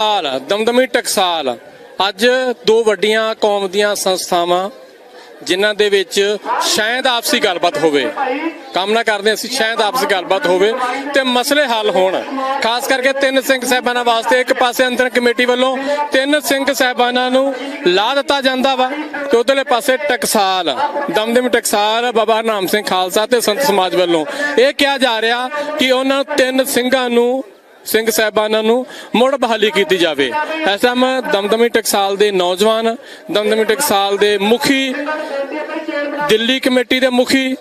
ਹਾਲ ਦਮਦਮੀ ਟਕਸਾਲ। ਅੱਜ ਦੋ ਵੱਡੀਆਂ ਕੌਮ ਦੀਆਂ ਸੰਸਥਾਵਾਂ, ਜਿਨ੍ਹਾਂ ਦੇ ਵਿੱਚ ਸ਼ਾਇਦ ਆਪਸੀ ਗੱਲਬਾਤ ਹੋਵੇ। ਕਾਮਨਾ ਕਰਦੇ ਹਾਂ ਅਸੀਂ ਸ਼ਾਇਦ ਆਪਸੀ ਗੱਲਬਾਤ ਹੋਵੇ ਤੇ ਮਸਲੇ ਹੱਲ ਹੋਣ। ਖਾਸ ਕਰਕੇ ਤਿੰਨ ਸਿੰਘ ਸਾਹਿਬਾਨਾਂ ਵਾਸਤੇ ਇੱਕ ਪਾਸੇ ਅੰਦਰ ਕਮੇਟੀ ਵੱਲੋਂ ਤਿੰਨ ਸਿੰਘ ਸਾਹਿਬਾਨਾਂ ਨੂੰ ਲਾ ਦਿੱਤਾ ਜਾਂਦਾ ਵਾ ਤੇ ਉਧਰਲੇ ਪਾਸੇ ਟਕਸਾਲ, ਦਮਦਮੀ ਟਕਸਾਲ, ਬਾਬਾ ਹਰਨਾਮ ਸਿੰਘ ਖਾਲਸਾ ਤੇ ਸੰਤ ਸਮਾਜ ਵੱਲੋਂ। ਇਹ ਕਿਹਾ ਜਾ ਰਿਹਾ ਕਿ ਉਹਨਾਂ ਤਿੰਨ ਸਿੰਘਾਂ ਨੂੰ ਸਿੰਘ ਸਾਹਿਬਾਨਾਂ ਨੂੰ ਮੁੜ ਬਹਾਲੀ ਕੀਤੀ ਜਾਵੇ। ਇਸ ਟਾਈਮ ਦਮਦਮੀ ਟਕਸਾਲ ਦੇ ਨੌਜਵਾਨ, ਦਮਦਮੀ ਟਕਸਾਲ ਦੇ ਮੁਖੀ, ਦਿੱਲੀ ਕਮੇਟੀ ਦੇ ਮੁਖੀ,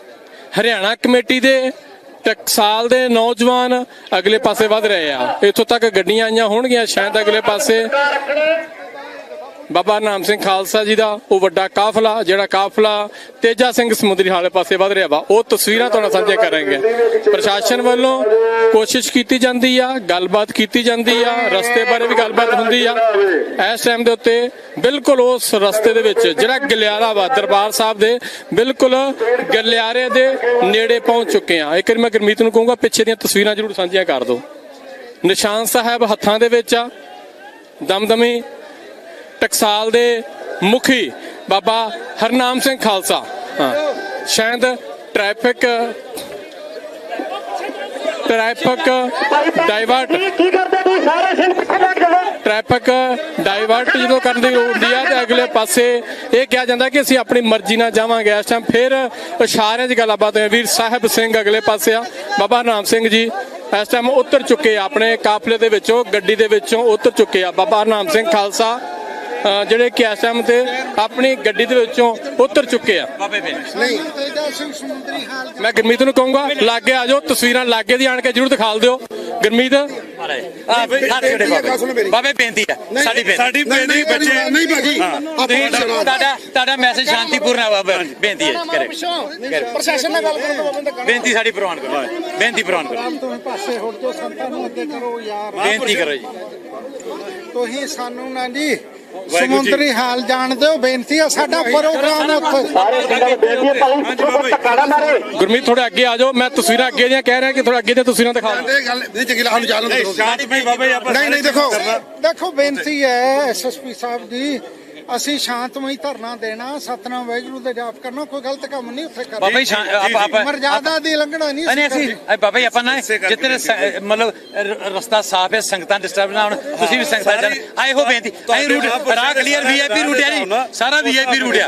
ਹਰਿਆਣਾ ਕਮੇਟੀ ਦੇ ਟਕਸਾਲ ਦੇ ਨੌਜਵਾਨ ਅਗਲੇ ਪਾਸੇ ਵਧ ਰਹੇ ਆ। ਇੱਥੋਂ ਤੱਕ ਗੱਡੀਆਂ ਆਈਆਂ ਹੋਣਗੀਆਂ, ਸ਼ਾਇਦ ਅਗਲੇ ਪਾਸੇ ਬਾਬਾ ਨਾਮ ਸਿੰਘ ਖਾਲਸਾ ਜੀ ਦਾ, ਉਹ ਵੱਡਾ ਕਾਫਲਾ, ਜਿਹੜਾ ਕਾਫਲਾ ਤੇਜਾ ਸਿੰਘ ਸਮੁੰਦਰੀ ਹਾਲੇ ਪਾਸੇ ਵਧ ਰਿਹਾ ਵਾ, ਉਹ ਤਸਵੀਰਾਂ ਤੁਹਾਨੂੰ ਸਾਂਝੇ ਕਰਾਂਗੇ। ਪ੍ਰਸ਼ਾਸਨ ਵੱਲੋਂ ਕੋਸ਼ਿਸ਼ ਕੀਤੀ ਜਾਂਦੀ ਆ, ਗੱਲਬਾਤ ਕੀਤੀ ਜਾਂਦੀ ਆ, ਰਸਤੇ ਬਾਰੇ ਵੀ ਗੱਲਬਾਤ ਹੁੰਦੀ ਆ। ਇਸ ਟਾਈਮ ਦੇ ਉੱਤੇ ਬਿਲਕੁਲ ਉਸ ਰਸਤੇ ਦੇ ਵਿੱਚ, ਜਿਹੜਾ ਗਲਿਆਰਾ ਵਾ, ਦਰਬਾਰ ਸਾਹਿਬ ਦੇ, ਬਿਲਕੁਲ ਗਲਿਆਰੇ ਦੇ ਨੇੜੇ ਪਹੁੰਚ ਚੁੱਕੇ ਆ। ਇੱਕ ਵਾਰੀ ਮੈਂ ਗੁਰਮੀਤ ਨੂੰ ਕਹੂੰਗਾ, ਪਿੱਛੇ ਦੀਆਂ ਤਸਵੀਰਾਂ ਜ਼ਰੂਰ ਸਾਂਝੀਆਂ ਕਰ ਦਿਓ। ਨਿਸ਼ਾਨ ਸਾਹਿਬ ਹੱਥਾਂ ਦੇ ਵਿੱਚ ਆ। ਦਮਦਮੀ ਟਕਸਾਲ ਦੇ ਮੁਖੀ ਬਾਬਾ ਹਰਨਾਮ ਸਿੰਘ ਖਾਲਸਾ। ਹਾਂ। ਸ਼ਾਇਦ ਟ੍ਰੈਫਿਕ ਟ੍ਰੈਫਿਕ ਡਾਈਵਰਟ ਕੀ ਕਰਦੇ ਤੁਸੀਂ? ਸਾਰੇ ਸਿੰਘ ਪਿੱਛੇ ਲੱਗ ਜਾਓ। ਟ੍ਰੈਫਿਕ ਡਾਈਵਰਟ ਜਦੋਂ ਕਰਨ ਦੀ ਹੁੰਦੀ ਆ ਤੇ ਅਗਲੇ ਪਾਸੇ ਇਹ ਕਿਹਾ ਜਾਂਦਾ ਕਿ ਅਸੀਂ ਆਪਣੀ ਮਰਜ਼ੀ ਨਾਲ ਜਾਵਾਂਗੇ। ਇਸ ਟਾਈਮ ਫਿਰ ਇਸ਼ਾਰਿਆਂ 'ਚ ਗੱਲਬਾਤ ਹੋਈ ਵੀਰ ਸਾਹਿਬ ਸਿੰਘ ਅਗਲੇ ਪਾਸੇ ਆ। ਬਾਬਾ ਹਰਨਾਮ ਸਿੰਘ ਜੀ ਇਸ ਟਾਈਮ ਉਤਰ ਚੁੱਕੇ ਆ। ਆਪਣੇ ਕਾਫਲੇ ਦੇ ਵਿੱਚੋਂ ਗੱਡੀ ਦੇ ਵਿੱਚੋਂ ਉਤਰ ਚੁੱਕੇ ਆ। ਬਾਬਾ ਹਰਨਾਮ ਸਿੰਘ ਖਾਲਸਾ। ਜਿਹੜੇ ਕਿ ਇਸ ਟਾਈਮ ਤੇ ਆਪਣੀ ਗੱਡੀ ਦੇ ਵਿੱਚੋਂ ਉਤਰ ਚੁੱਕੇ ਆ। ਮੈਂ ਗੁਰਮੀਤ ਨੂੰ ਕਹੂੰਗਾ ਲਾਗੇ ਆ ਜਾਓ ਤਸਵੀਰਾਂ ਲਾਗੇ ਦੀ ਆਣ ਕੇ ਜਰੂਰ ਦਿਖਾ ਦਿਓ। ਗੁਰਮੀਤ। ਆ ਬਾਬੇ ਬੇਨਤੀ ਹੈ ਸਾਡੀ ਬੇਨਤੀ। ਸਾਡੀ ਬੇਨਤੀ ਬੱਚੇ। ਨਹੀਂ ਭਾਜੀ। ਤੁਸੀਂ- ਤੁਹਾਡਾ ਤੁਹਾਡਾ ਮੈਸੇਜ ਸ਼ਾਂਤੀਪੂਰਨ ਹੈ ਬਾਬਾ ਬੇਨਤੀ ਹੈ ਕਰੇ। ਪ੍ਰਸ਼ਾਸਨ ਨਾਲ ਗੱਲ ਕਰੋ ਬੇਨਤੀ ਸਾਡੀ ਪ੍ਰਵਾਨ ਕਰੋ। ਬੇਨਤੀ ਪ੍ਰਵਾਨ ਕਰੋ। ਤੁਸੀਂ ਪਾਸੇ ਹੋ ਜੋ ਸੰਤਾਂ ਨੂੰ ਅੱਗੇ ਕਰੋ ਯਾਰ। ਬੇਨਤੀ ਕਰੋ ਜੀ। ਤੁਸੀਂ ਸਾਨੂੰ ਨਾ ਜੀ ਸਮੁੰਦਰੀ ਹਾਲ ਜਾਣਦੇ ਹੋ ਬੇਨਤੀ ਆ ਸਾਡਾ ਪ੍ਰੋਗਰਾਮ ਉੱਥੇ ਨੂੰ ਨਾ ਗੁਰਮੀਤ ਥੋੜੇ ਅੱਗੇ ਆ ਜਾਓ। ਮੈਂ ਤਸਵੀਰਾਂ ਅੱਗੇ ਦੀਆਂ ਕਹਿ ਰਿਹਾ ਕਿ ਥੋੜਾ ਅੱਗੇ ਦੀਆਂ ਤਸਵੀਰਾਂ ਦਿਖਾ ਦਿਓ। ਇਹ ਗੱਲ ਨਹੀਂ ਚੰਗੀ ਜਾਣ ਨੂੰ ਸ਼ਾਂਤਮਈ ਬਾਬਾ ਜੀ ਆਪਾਂ ਨਹੀਂ ਨਹੀਂ ਦੇਖੋ। ਦੇਖੋ ਬੇਨਤੀ ਹੈ ਐਸਐਸਪੀ ਸਾਹਿਬ ਜੀ ਅਸੀਂ ਸ਼ਾਂਤਮਈ ਧਰਨਾ ਦੇਣਾ ਸਤਨਾਮ ਵਾਹਿਗੁਰੂ ਦਾ ਜਾਪ ਕਰਨਾ ਕੋਈ ਗਲਤ ਕੰਮ ਨਹੀਂ ਉੱਥੇ ਕਰਨਾ। ਬਾਬਾ ਜੀ ਆਪਾਂ ਆਪਾਂ ਮਰਜ਼ਾਦਾ ਦੀ ਲੰਘਣਾ ਨਹੀਂ ਨਹੀਂ ਅਸੀਂ ਬਾਬਾ ਜੀ ਆਪਾਂ ਨਾ ਜਿੱਥੇ ਸ- ਮਤਲਬ ਰਸਤਾ ਸਾਫ਼ ਹੈ ਸੰਗਤਾਂ ਡਿਸਟਰਬ ਨਾ ਹੋਣ ਤੁਸੀਂ ਵੀ ਸੰਗਤਾਂ ਜਾਣ ਆਏ ਹੋ ਬੇਨਤੀ। ਆਏ ਰੂਟ ਰਾਹ ਕਲੀਅਰ ਵੀਆਈਪੀ ਰੂਟ ਹੈ ਜੀ। ਸਾਰਾ ਵੀਆਈਪੀ ਰੂਟ ਆ।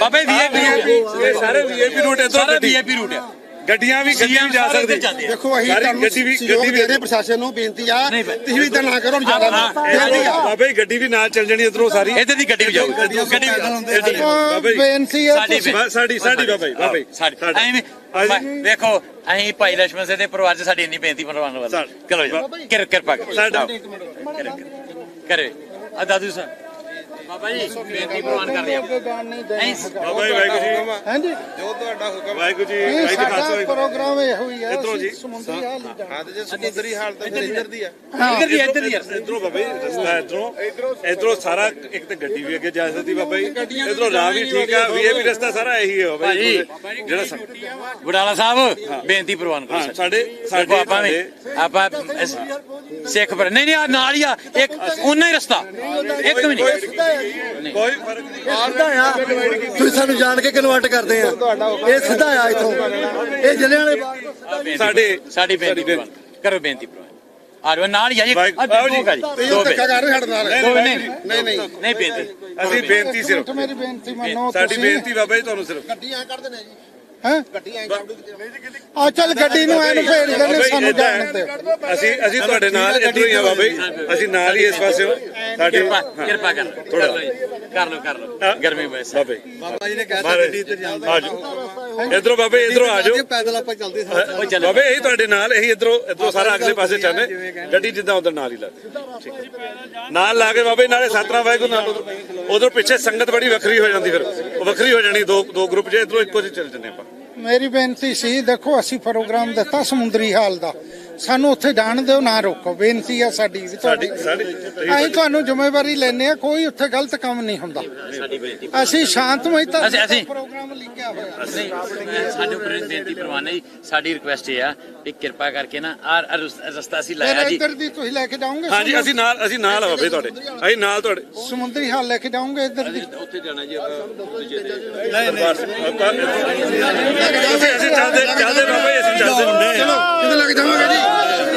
ਬਾਬਾ ਜੀ ਵੀਆਈਪੀ ਇਹ ਸਾਰੇ ਵੀਆਈਪੀ ਰੂਟ ਇਧਰੋਂ ਸਾਰਾ ਵੀਆਈਪੀ ਰੂਟ ਆ ਗੱਡੀਆਂ ਵੀ ਗੱਡੀਆਂ ਜਾ ਸਕਦੀ। ਦੇਖੋ ਅਸੀਂ ਤੁਹਾਨੂੰ ਗੱਡੀ ਵੀ ਗੱਡੀ ਵੀ ਪ੍ਰਸ਼ਾਸਨ ਨੂੰ ਬੇਨਤੀ ਆ। ਤੁਸੀਂ ਵੀ ਇਦਾਂ ਨਾ ਕਰੋ ਜ਼ਿਆਦਾ ਬਾਬੇ ਗੱਡੀ ਵੀ ਨਾਲ ਚੱਲ ਜਣੀ ਇਧਰੋਂ ਸਾਰੀ। ਇਧਰ ਦੀ ਗੱਡੀ ਵੀ ਜਾਊ ਗੱਡੀ ਬਾਬੇ ਬੇਨਤੀ ਆ ਸਾਡੀ ਸਾਡੀ ਬਾਬੇ ਬਾਬੇ ਸਾਡੀ। ਦੇਖੋ ਅਸੀਂ ਭਾਈ ਲక్ష్మణ ਸਿੰਘ ਦੇ ਪਰਿਵਾਰ 'ਚ ਸਾਡੀ ਇੰਨੀ ਬੇਨਤੀ ਮਨਵਾਨ ਵਾਲਾ। ਚਲੋ ਜੀ ਕਿਰਪਾ ਕਰੋ। ਕਰੇ। ਆ ਦਾਦੂ ਸਾਹਿਬ। ਬਾਬਾ ਜੀ ਬੇਨਤੀ ਪ੍ਰਵਾਨ ਕਰ ਰਿਹਾ ਨਹੀਂ ਦੇਣਾ ਬਾਬਾ ਜੀ ਵਾਹਿਗੁਰੂ ਜੀ। ਹਾਂਜੀ। ਵਾਹਿਗੁਰੂ ਜੀ ਇਹ ਵਾਹਿਗੁਰੂ ਸਾਡਾ ਖਾਲਸਾ ਪ੍ਰੋਗਰਾਮ ਇਹੋ ਹੀ ਹੈ ਇੱਧਰੋਂ ਜੀ। ਅਸੀਂ ਸਮੁੰਦਰੀ ਹਾਲ ਹੀ ਜਾਣਾ ਜੇ ਸਮੁੰਦਰੀ ਹਾਲ ਤਾਂ ਫਿਰ ਇੱਧਰ ਦੀ ਆ। ਇੱਧਰ ਦੀ ਇੱਧਰ ਦੀ ਇਧਰੋਂ ਬਾਬਾ ਜੀ ਰਸਤਾ ਇਧਰੋਂ। ਇਧਰੋਂ ਸਾਰਾ ਇੱਕ ਤੇ ਗੱਡੀ ਵੀ ਅੱਗੇ ਜਾ ਸਕਦੀ ਬਾਬਾ ਜੀ। ਇਧਰੋਂ ਰਾਹ ਵੀ ਠੀਕ ਆ ਵੀ ਇਹ ਵੀ ਰਸਤਾ ਸਾਰਾ ਇਹੀ ਹੈ ਬਾਬਾ ਜੀ। ਜਿਹੜਾ ਸ- ਬੁਡਾਲਾ ਸਾਹਿਬ ਬੇਨਤੀ ਪ੍ਰਵਾਨ ਕਰੋ ਹਾਂ ਸਾਡੇ। ਸਾਡੇ ਆਪਾਂ ਵੀ ਆਪਾਂ ਇਸ- ਸਿੱਖ ਪਰ ਨਹੀਂ ਨਹੀਂ ਆ ਨਾਲ ਹੀ ਆ। ਇੱਕ ਉਹਨਾਂ ਹੀ ਰਸਤਾ। ਇੱਕ ਨਹੀਂ ਕੋਈ ਫ਼ਰਕ ਨਹੀਂ। ਤੁਸੀਂ ਸਾਨੂੰ ਜਾਣ ਕੇ ਕਨਵਰਟ ਕਰਦੇ ਆ। ਇਹ ਸਿੱਧਾ ਆ ਇਥੋਂ। ਇਹ ਜਲਿਆਂ ਵਾਲੇ ਸਾਡੇ ਸਾਡੀ ਬੇਨਤੀ ਕਰੋ ਬੇਨਤੀ ਆ ਜਾਓ ਨਾਲ ਹੀ ਆ ਜੀ। ਆ ਦੋ ਗਾ ਜੀ ਤੁਸੀਂ ਦੋ ਧੱਕਾ ਕਰ ਰਹੇ ਸਾਡੇ ਨਾਲ। ਨਹੀਂ ਨਹੀਂ ਨਹੀਂ ਨਹੀਂ। ਬੇਨਤੀ। ਅਸੀਂ ਬੇਨਤੀ ਸਿਰਫ। ਮੇਰੀ ਬੇਨਤੀ ਮੰਨੋ ਸਾਡੀ ਬੇਨਤੀ ਬਾਬਾ ਜੀ ਤੁਹਾਨੂੰ ਸਿਰਫ। ਗੱਡੀਆਂ ਕਰ ਦੇਣੇ ਜੀ। ਹੈ? ਆ ਚੱਲ ਗੱਡੀ ਨੂੰ ਐਨ ਫੇਰ ਦੇਣੇ ਸਾਨੂੰ ਜਾਣ। ਤੇ ਅਸੀਂ ਅਸੀਂ ਤੁਹਾਡੇ ਨਾਲ ਇਧਰੋਂ ਹੀ ਆ ਬਾਬਾ ਜੀ। ਅਸੀਂ ਨਾਲ ਹੀ ਇਸ ਪਾਸਿਓਂ ਸਾਡੇ ਕਿਰਪਾ ਕਰ ਥੋੜਾ। ਕਰ ਲਓ ਕਰ ਲਓ। ਗਰਮੀ ਬਸ ਬਾਬਾ ਜੀ। ਬਾਬਾ ਜੀ ਨੇ ਕਹਿਤਾ ਗੱਡੀ ਇੱਧਰ ਜਾਂਦੀ ਆ ਜਾਓ ਇਧਰੋਂ ਬਾਬੇ ਇਧਰੋਂ ਆ ਜਾਓ। ਪੈਦਲ ਆਪਾਂ ਚੱਲਦੇ ਚੱਲ ਬਾਬੇ ਇਹੀ ਤੁਹਾਡੇ ਨਾਲ ਇਹੀ ਇਧਰੋਂ ਇਧਰੋਂ ਸਾਰਾ ਅਗਲੇ ਪਾਸੇ ਚੱਲੇ ਗੱਡੀ ਜਿੱਦਾਂ ਉਧਰ ਨਾਲ ਹੀ ਲਾ ਦੇ ਨਾਲ ਲਾ ਕੇ ਬਾਬੇ ਨਾਲੇ ਸਤਰਾ ਵਾਹਿਗੁਰੂ ਨਾਲ ਉਧਰ ਪਿੱਛੇ ਸੰਗਤ ਬੜੀ ਵੱਖਰੀ ਹੋ ਜਾਂਦੀ ਫਿਰ। ਉਹ ਵੱਖਰੀ ਹੋ ਜਾਣੀ ਦੋ ਦੋ ਗਰੁੱਪ ਜੇ ਇਧਰੋਂ ਇੱਕੋ ਜਿਹੇ ਚੱਲ ਜੰਨੇ ਆਪਾਂ। ਮੇਰੀ ਬੇਨਤੀ ਸੀ ਦੇਖੋ ਅਸੀਂ ਪ੍ਰੋਗਰਾਮ ਦਿੱਤਾ ਸਮੁੰਦਰੀ ਹਾਲ ਦਾ। ਸਾਨੂੰ ਉੱਥੇ ਜਾਣ ਦਿਓ ਨਾ ਰੋਕੋ। ਬੇਨਤੀ ਆ ਸਾਡੀ ਵੀ ਤੁਹਾਡੀ। ਸਾਡੀ ਅਸੀਂ ਤੁਹਾਨੂੰ ਜ਼ਿੰਮੇਵਾਰੀ ਲੈਨੇ ਆ ਕੋਈ ਉੱਥੇ ਗਲਤ ਕੰਮ ਨਹੀਂ ਹੁੰਦਾ। ਅਸੀਂ ਸ਼ਾਂਤਮਈ ਅਸੀਂ- ਧਰਨਾ ਅਸੀਂ- ਪ੍ਰੋਗਰਾਮ ਲਿਖਿਆ ਹੋਇਆ। ਨਹੀਂ ਸਾਡੇ ਉੱਪਰ ਬੇਨਤੀ ਪ੍ਰਵਾਨਾ ਜੀ ਸਾਡੀ ਰਿਕੁਐਸਟ ਇਹ ਆ ਕਿ ਕਿਰਪਾ ਕਰਕੇ ਨਾ ਆ ਰਸਤਾ ਅਸੀਂ ਫਿਰ ਲਾਇਆ ਜੀ। ਇੱਧਰ ਦੀ ਤੁਸੀਂ ਲੈ ਕੇ ਜਾਓਗੇ ਹਾਂਜੀ ਅਸੀਂ ਨਾਲ ਅਸੀਂ ਨਾਲ ਆ ਬਾਬੇ ਤੁਹਾਡੇ। ਅਸੀਂ ਨਾਲ ਤੁਹਾਡੇ। ਸਮੁੰਦਰੀ ਹਾਲ ਲੈ ਕੇ ਜਾਓਗੇ ਇੱਧਰ ਦੀ? ਅਸੀਂ ਅਸੀਂ ਚੱਲਦੇ ਚੱਲਦੇ ਬਾਬੇ ਅਸੀਂ ਚੱਲਦੇ। ਕਿੱਥੇ ਲੱਗ ਜਾਵਾਂਗੇ ਜੀ।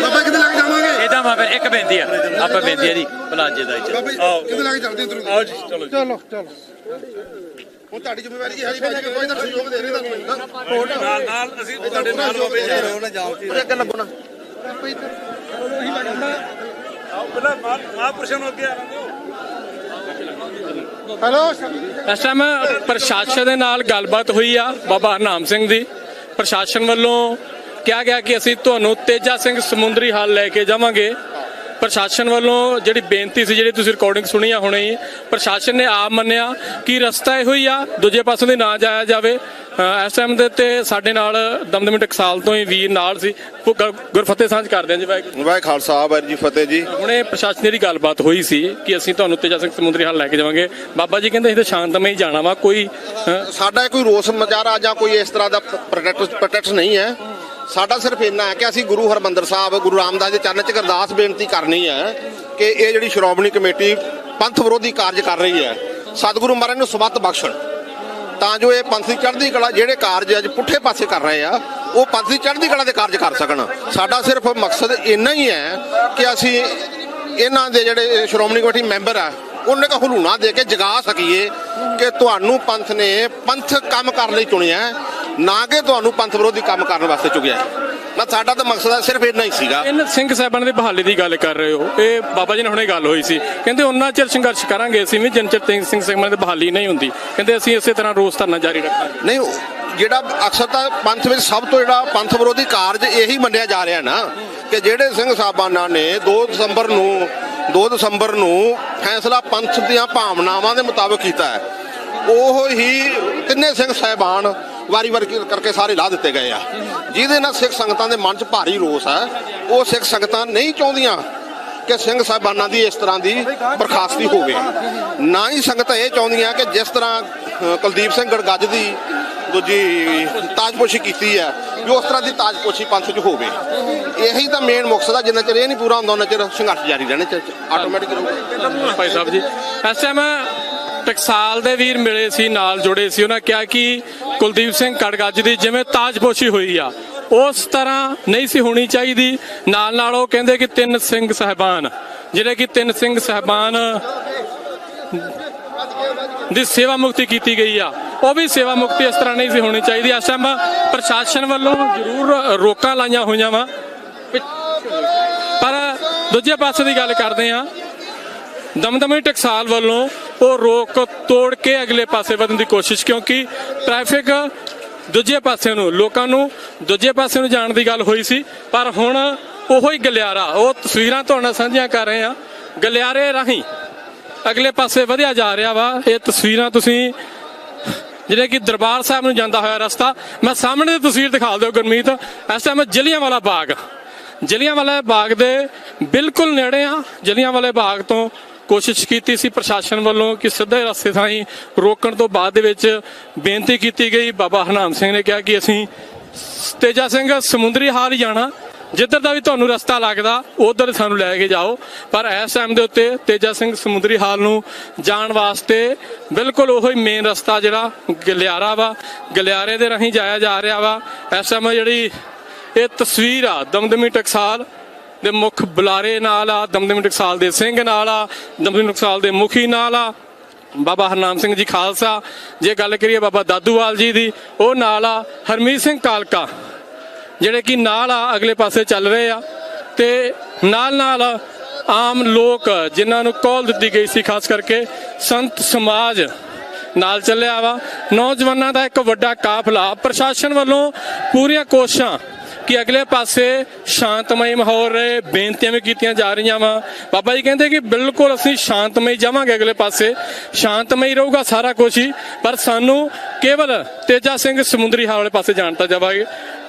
ਬਾਬਾ ਕਿੱਥੇ ਲੱਗ ਜਾਵਾਂਗੇ? ਇਹਦਾ ਮਾ ਫਿਰ ਇੱਕ ਬੇਨਤੀ ਆ। ਆਪਾਂ ਬੇਨਤੀ ਆ ਜੀ ਪਲਾਜੇ ਦਾ ਜੀ ਬਾਬਾ ਜੀ ਕਿੱਥੇ ਲੱਗ ਚੱਲਦੇ ਤੁਰ ਆਓ ਜੀ ਚਲੋ ਜੀ। ਚਲੋ ਚਲੋ। ਹੁਣ ਤੁਹਾਡੀ ਜ਼ਿੰਮੇਵਾਰੀ ਕੀ ਹੈ ਜੀ ਬਾਜੀ ਕੋਈ ਤਾਂ ਸਹਿਯੋਗ ਦੇ ਰਹੇ ਤੁਹਾਨੂੰ। ਨਾਲ ਨਾਲ ਅਸੀਂ ਤੁਹਾਡੇ ਨਾਲ ਬਾਬੇ ਜੀ ਉਹਦੇ ਅੱਗੇ ਲੱਗੋ ਨਾ ਆਓ ਪਹਿਲਾਂ ਮਹਾਂਪੁਰਸ਼ਾਂ ਨੂੰ ਅੱਗੇ ਆ ਹੈਲੋ। ਇਸ ਟਾਈਮ ਪ੍ਰਸ਼ਾਸਨ ਦੇ ਨਾਲ ਗੱਲਬਾਤ ਹੋਈ ਆ ਬਾਬਾ ਹਰਨਾਮ ਸਿੰਘ ਦੀ। ਪ੍ਰਸ਼ਾਸਨ ਵੱਲੋਂ ਕਿਹਾ ਗਿਆ ਕਿ ਅਸੀਂ ਤੁਹਾਨੂੰ ਤੇਜਾ ਸਿੰਘ ਸਮੁੰਦਰੀ ਹਾਲ ਲੈ ਕੇ ਜਾਵਾਂਗੇ। ਪ੍ਰਸ਼ਾਸਨ ਵੱਲੋਂ ਜਿਹੜੀ ਬੇਨਤੀ ਸੀ ਜਿਹੜੀ ਤੁਸੀਂ ਰਿਕਾਰਡਿੰਗ ਸੁਣੀ ਆ ਹੁਣੇ ਹੀ ਪ੍ਰਸ਼ਾਸਨ ਨੇ ਆਪ ਮੰਨਿਆ ਕਿ ਰਸਤਾ ਇਹੋ ਹੀ ਆ ਦੂਜੇ ਪਾਸੋਂ ਦੀ ਨਾ ਜਾਇਆ ਜਾਵੇ। ਐਸ ਟਾਈਮ ਦੇ ਤੇ ਸਾਡੇ ਨਾਲ ਦਮਦਮੀ ਟਕਸਾਲ ਤੋਂ ਹੀ ਵੀਰ ਨਾਲ ਸੀ। ਗੁਰਫਤਿਹ ਸਾਂਝ ਕਰਦੇ ਹਾਂ ਜੀ ਵਾਹਿਗੁਰੂ। ਵਾਹਿ ਖਾਲਸਾ ਵਾਹਿਗੁਰੂ ਜੀ ਫਤਿਹ ਜੀ। ਹੁਣੇ ਪ੍ਰਸ਼ਾਸਨ ਦੀ ਗੱਲਬਾਤ ਹੋਈ ਸੀ ਕਿ ਅਸੀਂ ਤੁਹਾਨੂੰ ਤੇਜਾ ਸਿੰਘ ਸਮੁੰਦਰੀ ਹਾਲ ਲੈ ਕੇ ਜਾਵਾਂਗੇ। ਬਾਬਾ ਜੀ ਕਹਿੰਦੇ ਅਸੀਂ ਤਾਂ ਸ਼ਾਂਤਮਈ ਜਾਣਾ ਵਾ ਕੋਈ ਸਾਡਾ ਕੋਈ ਰੋਸ ਮਜ਼ਾਰਾ ਜਾਂ ਕੋਈ ਇਸ ਤਰ੍ਹਾਂ ਦਾ ਪ੍ਰੋਟੈਕਟ ਪ੍ਰੋਟੈਕਟ ਨਹੀਂ ਹੈ। ਸਾਡਾ ਸਿਰਫ ਇੰਨਾ ਹੈ ਕਿ ਅਸੀਂ ਗੁਰੂ ਹਰਮੰਦਰ ਸਾਹਿਬ, ਗੁਰੂ ਰਾਮਦਾਸ ਦੇ ਚਰਨ 'ਚ ਅਰਦਾਸ ਬੇਨਤੀ ਕਰਨੀ ਹੈ ਕਿ ਇਹ ਜਿਹੜੀ ਸ਼੍ਰੋਮਣੀ ਕਮੇਟੀ ਪੰਥ ਵਿਰੋਧੀ ਕਾਰਜ ਕਰ ਰਹੀ ਹੈ, ਸਤਿਗੁਰੂ ਮਹਾਰਾਜ ਨੂੰ ਸਬੱਤ ਬਖਸ਼ਣ। ਤਾਂ ਜੋ ਇਹ ਪੰਥ ਦੀ ਚੜ੍ਹਦੀ ਕਲਾ ਜਿਹੜੇ ਕਾਰਜ ਅੱਜ ਪੁੱਠੇ ਪਾਸੇ ਕਰ ਰਹੇ ਆ, ਉਹ ਪੰਥ ਦੀ ਚੜ੍ਹਦੀ ਕਲਾ ਦੇ ਕਾਰਜ ਕਰ ਸਕਣ। ਸਾਡਾ ਸਿਰਫ ਮਕਸਦ ਇੰਨਾ ਹੀ ਹੈ ਕਿ ਅਸੀਂ ਇਹਨਾਂ ਦੇ ਜਿਹੜੇ ਸ਼੍ਰੋਮਣੀ ਕਮੇਟੀ ਮੈਂਬਰ ਆ, ਉਹਨੇ ਕਾ ਹਲੂਣਾ ਦੇ ਕੇ ਜਗਾ ਸਕੀਏ ਕਿ ਤੁਹਾਨੂੰ ਪੰਥ ਨੇ ਪੰਥ ਕੰਮ ਕਰਨ ਲਈ ਚੁਣਿਆ ਨਾ ਕਿ ਤੁਹਾਨੂੰ ਪੰਥ ਵਿਰੋਧੀ ਕੰਮ ਕਰਨ ਵਾਸਤੇ ਹੈ। ਨਾ ਸਾਡਾ ਤਾਂ ਮਕਸਦ ਸਿਰਫ ਇੰਨਾ ਹੀ ਸੀਗਾ। ਇਹਨਾਂ ਸਿੰਘ ਸਾਹਿਬਾਨ ਦੀ ਬਹਾਲੀ ਦੀ ਗੱਲ ਕਰ ਰਹੇ ਹੋ। ਇਹ ਬਾਬਾ ਜੀ ਨਾਲ ਹੁਣੇ ਗੱਲ ਹੋਈ ਸੀ। ਕਹਿੰਦੇ ਉਹਨਾਂ ਚਿਰ ਸੰਘਰਸ਼ ਕਰਾਂਗੇ ਅਸੀਂ ਵੀ ਜਿੰਨ ਚਿਰ ਸਿੰਘ ਸਿੰਘ ਸਾਹਿਬਾਨ ਦੀ ਬਹਾਲੀ ਨਹੀਂ ਹੁੰਦੀ। ਕਹਿੰਦੇ ਅਸੀਂ ਇਸੇ ਤਰ੍ਹਾਂ ਰੋਸ ਧਰਨਾ ਜਾਰੀ ਰੱਖਾਂਗੇ। ਨਹੀਂ ਜਿਹੜਾ ਅਕਸਰ ਤਾਂ ਪੰਥ ਵਿੱਚ ਸਭ ਤੋਂ ਜਿਹੜਾ ਪੰਥ ਵਿਰੋਧੀ ਕਾਰਜ ਇਹੀ ਮੰਨਿਆ ਜਾ ਰਿਹਾ ਨਾ ਕਿ ਜਿਹੜੇ ਸਿੰਘ ਸਾਹਿਬਾਨਾਂ ਨੇ 2 ਦਸੰਬਰ ਨੂੰ 2 ਦਸੰਬਰ ਨੂੰ ਫੈਸਲਾ ਪੰਥ ਦੀਆਂ ਭਾਵਨਾਵਾਂ ਦੇ ਮੁਤਾਬਕ ਕੀਤਾ ਹੈ। ਉਹ ਹੀ ਤਿੰਨੇ ਸਿੰਘ ਸਾਹਿਬਾਨ ਵਾਰੀ-ਵਾਰੀ ਕਰਕੇ ਸਾਰੇ ਲਾ ਦਿੱਤੇ ਗਏ ਆ। ਜਿਹਦੇ ਨਾਲ ਸਿੱਖ ਸੰਗਤਾਂ ਦੇ ਮਨ 'ਚ ਭਾਰੀ ਰੋਸ ਹੈ ਉਹ ਸਿੱਖ ਸੰਗਤਾਂ ਨਹੀਂ ਚਾਹੁੰਦੀਆਂ ਕਿ ਸਿੰਘ ਸਾਹਿਬਾਨਾਂ ਦੀ ਇਸ ਤਰ੍ਹਾਂ ਦੀ ਬਰਖਾਸਤੀ ਹੋਵੇ। ਨਾ ਹੀ ਸੰਗਤਾਂ ਇਹ ਚਾਹੁੰਦੀਆਂ ਕਿ ਜਿਸ ਤਰ੍ਹਾਂ ਕੁਲਦੀਪ ਸਿੰਘ ਗੜਗੱਜ ਦੀ ਦੂਜੀ ਤਾਜਪੋਸ਼ੀ ਕੀਤੀ ਹੈ, ਵੀ ਉਸ ਤਰ੍ਹਾਂ ਦੀ ਤਾਜਪੋਸ਼ੀ ਪੰਥ 'ਚ ਹੋਵੇ। ਇਹੀ ਤਾਂ ਮੇਨ ਮਕਸਦ ਆ, ਜਿੰਨਾ ਚਿਰ ਇਹ ਨਹੀਂ ਪੂਰਾ ਹੁੰਦਾ, ਉਹਨਾਂ ਚਿਰ ਸੰਘਰਸ਼ ਜਾਰੀ ਰਹਿਣਾ ਚ ਆਟੋਮੈਟਿਕ ਰਹੂਗਾ। ਭਾਈ ਸਾਹਿਬ ਜੀ, ਇਸ ਟਾਈਮ ਟਕਸਾਲ ਦੇ ਵੀਰ ਮਿਲੇ ਸੀ, ਨਾਲ ਜੁੜੇ ਸੀ। ਉਹਨਾਂ ਕਿਹਾ ਕਿ ਕੁਲਦੀਪ ਸਿੰਘ ਕੜਗੱਜ ਦੀ ਜਿਵੇਂ ਤਾਜਪੋਸ਼ੀ ਹੋਈ ਆ, ਉਸ ਤਰ੍ਹਾਂ ਨਹੀਂ ਸੀ ਹੋਣੀ ਚਾਹੀਦੀ। ਨਾਲ ਨਾਲ ਉਹ ਕਹਿੰਦੇ ਕਿ ਤਿੰਨ ਸਿੰਘ ਸਹਿਬਾਨ, ਜਿਹੜੇ ਕਿ ਤਿੰਨ ਸਿੰਘ ਸਹਿਬਾਨ ਦੀ ਸੇਵਾ ਮੁਕਤੀ ਕੀਤੀ ਗਈ ਆ, ਉਹ ਵੀ ਸੇਵਾ ਮੁਕਤੀ ਇਸ ਤਰ੍ਹਾਂ ਨਹੀਂ ਸੀ ਹੋਣੀ ਚਾਹੀਦੀ। ਇਸ ਟਾਈਮ ਪ੍ਰਸ਼ਾਸਨ ਵੱਲੋਂ ਜ਼ਰੂਰ ਰੋਕਾਂ ਲਾਈਆਂ ਹੋਈਆਂ ਵਾ। ਪਰ ਦੂਜੇ ਪਾਸੇ ਦੀ ਗੱਲ ਕਰਦੇ ਆ ਦਮਦਮੀ ਟਕਸਾਲ ਵੱਲੋਂ ਉਹ ਰੋਕ ਤੋੜ ਕੇ ਅਗਲੇ ਪਾਸੇ ਵਧਣ ਦੀ ਕੋਸ਼ਿਸ਼ ਕਿਉਂਕਿ ਟ੍ਰੈਫਿਕ ਦੂਜੇ ਪਾਸੇ ਨੂੰ ਲੋਕਾਂ ਨੂੰ ਦੂਜੇ ਪਾਸੇ ਨੂੰ ਜਾਣ ਦੀ ਗੱਲ ਹੋਈ ਸੀ ਪਰ ਹੁਣ ਉਹੋ ਹੀ ਗਲਿਆਰਾ ਉਹ ਤਸਵੀਰਾਂ ਤੁਹਾਡੇ ਨਾਲ ਸਾਂਝੀਆਂ ਕਰ ਰਹੇ ਆ ਗਲਿਆਰੇ ਰਾਹੀਂ ਅਗਲੇ ਪਾਸੇ ਵਧਿਆ ਜਾ ਰਿਹਾ ਵਾ ਇਹ ਤਸਵੀਰਾਂ ਤੁਸੀਂ ਜਿਹੜੇ ਕਿ ਦਰਬਾਰ ਸਾਹਿਬ ਨੂੰ ਜਾਂਦਾ ਹੋਇਆ ਰਸਤਾ ਮੈਂ ਸਾਹਮਣੇ ਦੀ ਤਸਵੀਰ ਦਿਖਾ ਦਿਓ ਗੁਰਮੀਤ ਇਸ ਟਾਈਮ ਜਲਿਆਂਵਾਲਾ ਬਾਗ ਜਲਿਆਂਵਾਲਾ ਬਾਗ ਦੇ ਬਿਲਕੁਲ ਨੇੜੇ ਆ ਜਲਿਆਂਵਾਲੇ ਬਾਗ ਤੋਂ ਕੋਸ਼ਿਸ਼ ਕੀਤੀ ਸੀ ਪ੍ਰਸ਼ਾਸਨ ਵੱਲੋਂ ਕਿ ਸਿੱਧੇ ਰਸਤੇ ਥਾਈ ਰੋਕਣ ਤੋਂ ਬਾਅਦ ਦੇ ਵਿੱਚ ਬੇਨਤੀ ਕੀਤੀ ਗਈ। ਬਾਬਾ ਹਰਨਾਮ ਸਿੰਘ ਨੇ ਕਿਹਾ ਕਿ ਅਸੀਂ ਤੇਜਾ ਸਿੰਘ ਸਮੁੰਦਰੀ ਹਾਲ ਹੀ ਜਾਣਾ। ਜਿੱਧਰ ਦਾ ਵੀ ਤੁਹਾਨੂੰ ਰਸਤਾ ਲੱਗਦਾ, ਉਧਰ ਸਾਨੂੰ ਲੈ ਕੇ ਜਾਓ। ਪਰ ਇਸ ਟਾਈਮ ਦੇ ਉੱਤੇ ਤੇਜਾ ਸਿੰਘ ਸਮੁੰਦਰੀ ਹਾਲ ਨੂੰ ਜਾਣ ਵਾਸਤੇ ਬਿਲਕੁਲ ਉਹੀ ਮੇਨ ਰਸਤਾ ਜਿਹੜਾ ਗਲਿਆਰਾ ਵਾ, ਗਲਿਆਰੇ ਦੇ ਰਾਹੀਂ ਜਾਇਆ ਜਾ ਰਿਹਾ ਵਾ। ਇਸ ਟਾਈਮ ਜਿਹੜੀ ਇਹ ਤਸਵੀਰ ਆ, ਦਮਦਮੀ ਟਕਸਾਲ ਦੇ ਮੁੱਖ ਬੁਲਾਰੇ ਨਾਲ ਆ, ਦਮਦਮੀ ਟਕਸਾਲ ਦੇ ਸਿੰਘ ਨਾਲ ਆ, ਦਮਦਮੀ ਟਕਸਾਲ ਦੇ ਮੁਖੀ ਨਾਲ ਆ, ਬਾਬਾ ਹਰਨਾਮ ਸਿੰਘ ਜੀ ਖਾਲਸਾ। ਜੇ ਗੱਲ ਕਰੀਏ ਬਾਬਾ ਦਾਦੂਵਾਲ ਜੀ ਦੀ, ਉਹ ਨਾਲ ਆ ਹਰਮੀਤ ਸਿੰਘ ਕਾਲਕਾ, ਜਿਹੜੇ ਕਿ ਨਾਲ ਆ, ਅਗਲੇ ਪਾਸੇ ਚੱਲ ਰਹੇ ਆ। ਤੇ ਨਾਲ ਨਾਲ ਆਮ ਲੋਕ ਜਿਨ੍ਹਾਂ ਨੂੰ ਕਾਲ ਦਿੱਤੀ ਗਈ ਸੀ, ਖਾਸ ਕਰਕੇ ਸੰਤ ਸਮਾਜ ਨਾਲ ਚੱਲਿਆ ਵਾ, ਨੌਜਵਾਨਾਂ ਦਾ ਇੱਕ ਵੱਡਾ ਕਾਫਲਾ, ਪ੍ਰਸ਼ਾਸਨ ਵੱਲੋਂ ਪੂਰੀਆਂ ਕੋਸ਼ਿਸ਼ਾਂ ਕਿ ਅਗਲੇ ਪਾਸੇ ਸ਼ਾਂਤਮਈ ਮਾਹੌਲ ਰਹੇ, ਬੇਨਤੀਆਂ ਵੀ ਕੀਤੀਆਂ ਜਾ ਰਹੀਆਂ ਵਾ। ਬਾਬਾ ਜੀ ਕਹਿੰਦੇ ਕਿ ਬਿਲਕੁਲ ਅਸੀਂ ਸ਼ਾਂਤਮਈ ਜਾਵਾਂਗੇ ਅਗਲੇ ਪਾਸੇ। ਸ਼ਾਂਤਮਈ ਰਹੂਗਾ ਸਾਰਾ ਕੁਝ ਹੀ, ਪਰ ਸਾਨੂੰ ਕੇਵਲ ਤੇਜਾ ਸਿੰਘ ਸਮੁੰਦਰੀ ਹਾਲ ਵਾਲੇ ਪਾਸੇ ਜਾਣ ਤਾਂ ਜਾਵਾਂਗੇ।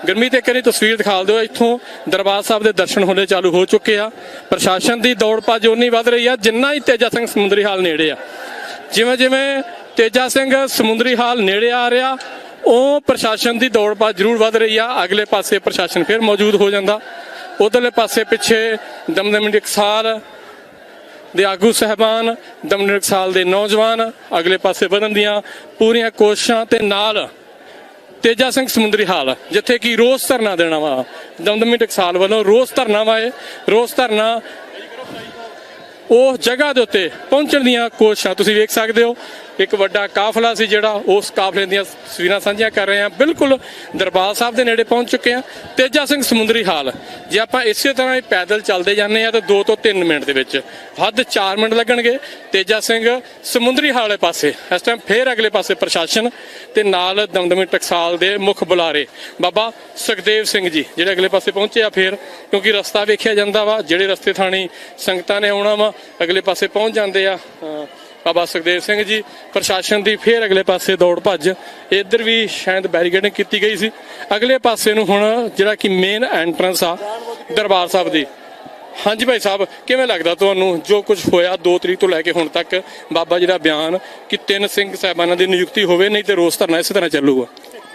ਗਰਮੀ ਤੇ ਕਰੀ ਤਸਵੀਰ ਦਿਖਾ ਦਿਓ, ਇੱਥੋਂ ਦਰਬਾਰ ਸਾਹਿਬ ਦੇ ਦਰਸ਼ਨ ਹੋਣੇ ਚਾਲੂ ਹੋ ਚੁੱਕੇ ਆ। ਪ੍ਰਸ਼ਾਸਨ ਦੀ ਦੌੜ ਭੱਜ ਉਨੀ ਵੱਧ ਰਹੀ ਆ, ਜਿੰਨਾ ਹੀ ਤੇਜਾ ਸਿੰਘ ਸਮੁੰਦਰੀ ਹਾਲ ਨੇੜੇ ਆ। ਜਿਵੇਂ ਜਿਵੇਂ ਤੇਜਾ ਸਿੰਘ ਸਮੁੰਦਰੀ ਹਾਲ ਨੇੜੇ ਆ ਰਿਹਾ ਉਹ ਪ੍ਰਸ਼ਾਸਨ ਦੀ ਦੌੜ ਭੱਜ ਜ਼ਰੂਰ ਵੱਧ ਰਹੀ ਆ। ਅਗਲੇ ਪਾਸੇ ਪ੍ਰਸ਼ਾਸਨ ਫਿਰ ਮੌਜੂਦ ਹੋ ਜਾਂਦਾ। ਉਧਰਲੇ ਪਾਸੇ ਪਿੱਛੇ ਦਮਦਮੀ ਟਕਸਾਲ ਦੇ ਆਗੂ ਸਹਿਬਾਨ ਦਮਦਮੀ ਟਕਸਾਲ ਦੇ ਨੌਜਵਾਨ ਅਗਲੇ ਪਾਸੇ ਵਧਣ ਦੀਆਂ ਪੂਰੀਆਂ ਕੋਸ਼ਿਸ਼ਾਂ ਤੇ ਨਾਲ ਤੇਜਾ ਸਿੰਘ ਸਮੁੰਦਰੀ ਹਾਲ, ਜਿੱਥੇ ਕਿ ਰੋਸ ਧਰਨਾ ਦੇਣਾ ਵਾ। ਦਮਦਮੀ ਟਕਸਾਲ ਵੱਲੋਂ ਰੋਸ ਧਰਨਾ ਵਾ ਇਹ। ਰੋਸ ਧਰਨਾ ਉਹ ਜਗ੍ਹਾ ਦੇ ਉੱਤੇ ਪਹੁੰਚਣ ਦੀਆਂ ਕੋਸ਼ਿਸ਼ਾਂ ਤੁਸੀਂ ਵੇਖ ਸਕਦੇ ਹੋ। ਇੱਕ ਵੱਡਾ ਕਾਫਲਾ ਸੀ ਜਿਹੜਾ ਉਸ ਕਾਫਲੇ ਦੀਆਂ ਤਸਵੀਰਾਂ ਸਾਂਝੀਆਂ ਕਰ ਰਹੇ ਹਾਂ। ਬਿਲਕੁਲ ਦਰਬਾਰ ਸਾਹਿਬ ਦੇ ਨੇੜੇ ਪਹੁੰਚ ਚੁੱਕੇ ਹਾਂ। ਤੇਜਾ ਸਿੰਘ ਸਮੁੰਦਰੀ ਹਾਲ। ਜੇ ਆਪਾਂ ਇਸੇ ਤਰ੍ਹਾਂ ਹੀ ਪੈਦਲ ਚੱਲਦੇ ਜਾਂਦੇ ਆ ਤਾਂ 2 ਤੋਂ 3 ਮਿੰਟ ਦੇ ਵਿੱਚ ਵੱਧ 4 ਮਿੰਟ ਲੱਗਣਗੇ। ਤੇਜਾ ਸਿੰਘ ਸਮੁੰਦਰੀ ਹਾਲ ਵਾਲੇ ਪਾਸੇ, ਇਸ ਟਾਈਮ ਫੇਰ ਅਗਲੇ ਪਾਸੇ ਪ੍ਰਸ਼ਾਸਨ ਤੇ ਨਾਲ ਦਮਦਮੀ ਟਕਸਾਲ ਦੇ ਮੁੱਖ ਬੁਲਾਰੇ, ਬਾਬਾ ਸੁਖਦੇਵ ਸਿੰਘ ਜੀ, ਜਿਹੜੇ ਅਗਲੇ ਪਾਸੇ ਪਹੁੰਚੇ ਆ ਫੇਰ, ਕਿਉਂਕਿ ਰਸਤਾ ਵੇਖਿਆ ਜਾਂਦਾ ਵਾ, ਜਿਹੜੇ ਰਸਤੇ ਥਾਣੀ ਸੰਗਤਾਂ ਨੇ ਆਉਣਾ ਵਾ, ਅਗਲੇ ਪਾਸੇ ਪਹੁੰਚ ਜਾਂਦੇ ਆ। ਬਾਬਾ ਸੁਖਦੇਵ ਸਿੰਘ ਜੀ, ਪ੍ਰਸ਼ਾਸਨ ਦੀ ਫੇਰ ਅਗਲੇ ਪਾਸੇ ਦੌੜ ਭੱਜ। ਇੱਧਰ ਵੀ ਸ਼ਾਇਦ ਬੈਰੀਕੇਡਿੰਗ ਕੀਤੀ ਗਈ ਸੀ। ਅਗਲੇ ਪਾਸੇ ਨੂੰ ਹੁਣ ਜਿਹੜਾ ਕਿ ਮੇਨ ਐਂਟਰੈਂਸ ਆ, ਦਰਬਾਰ ਸਾਹਿਬ ਦੀ। ਹਾਂਜੀ ਭਾਈ ਸਾਹਿਬ, ਕਿਵੇਂ ਲੱਗਦਾ ਤੁਹਾਨੂੰ? ਜੋ ਕੁਝ ਹੋਇਆ 2 ਤਰੀਕ ਤੋਂ ਲੈ ਕੇ ਹੁਣ ਤੱਕ, ਬਾਬਾ ਜੀ ਦਾ ਬਿਆਨ ਕਿ ਤਿੰਨ ਸਿੰਘ ਸਾਹਿਬਾਨਾਂ ਦੀ ਨਿਯੁਕਤੀ ਹੋਵੇ, ਨਹੀਂ ਤੇ ਰੋਸ ਧਰਨਾ ਇਸੇ ਤਰ੍ਹਾਂ ਚੱਲੂਗਾ।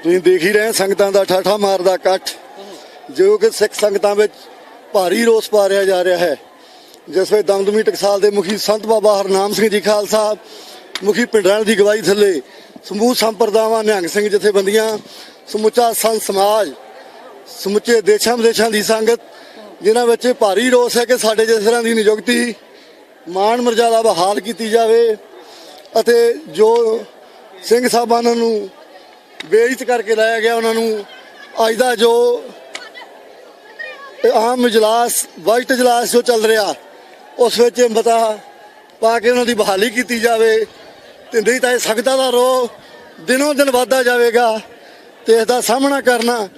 ਤੁਸੀਂ ਦੇਖ ਹੀ ਰਹੇ ਸੰਗਤਾਂ ਦਾ ਠਾਠਾ ਮਾਰਦਾ ਇਕੱਠ। ਜੋ ਕਿ ਸਿੱਖ ਸੰਗਤਾਂ ਵਿੱਚ ਭਾਰੀ ਰੋਸ ਪਾਰਿਆ ਜਾ ਰਿਹਾ ਹੈ। ਜਿਸ ਵਿੱਚ ਦਮਦਮੀ ਟਕਸਾਲ ਦੇ ਮੁਖੀ ਸੰਤ ਬਾਬਾ ਹਰਨਾਮ ਸਿੰਘ ਜੀ ਖਾਲਸਾ, ਮੁਖੀ ਪਿੰਡਰਾਂ ਦੀ ਗਵਾਹੀ ਥੱਲੇ ਸਮੂਹ ਸੰਪਰਦਾਵਾਂ ਨਿਹੰਗ ਸਿੰਘ ਜਥੇਬੰਦੀਆਂ, ਸਮੁੱਚਾ ਸੰਤ ਸਮਾਜ, ਸਮੁੱਚੇ ਦੇਸ਼ਾਂ ਵਿਦੇਸ਼ਾਂ ਦੀ ਸੰਗਤ, ਜਿਨ੍ਹਾਂ ਵਿੱਚ ਭਾਰੀ ਰੋਸ ਹੈ ਕਿ ਸਾਡੇ ਜਿਸ ਤਰ੍ਹਾਂ ਦੀ ਨਿਯੁਕਤੀ ਮਾਣ ਮਰਜ਼ਾਦਾ ਬਹਾਲ ਕੀਤੀ ਜਾਵੇ ਅਤੇ ਜੋ ਸਿੰਘ ਸਾਹਿਬਾਨਾਂ ਨੂੰ ਬੇਇੱਜ਼ਤ ਕਰਕੇ ਲਾਇਆ ਗਿਆ, ਉਹਨਾਂ ਨੂੰ ਅੱਜ ਦਾ ਜੋ ਆਮ ਇਜਲਾਸ, ਵਾਈਟ ਇਜਲਾਸ ਜੋ ਚੱਲ ਰਿਹਾ ਉਸ ਵਿੱਚ ਮਤਾ ਪਾ ਕੇ ਉਹਨਾਂ ਦੀ ਬਹਾਲੀ ਕੀਤੀ ਜਾਵੇ ਤੇ ਨਹੀਂ ਤਾਂ ਇਹ ਸੰਗਤਾਂ ਦਾ ਰੋ ਦਿਨੋਂ ਦਿਨ ਵਧਦਾ ਜਾਵੇਗਾ ਤੇ ਇਸ ਦਾ ਸਾਹਮਣਾ ਕਰਨਾ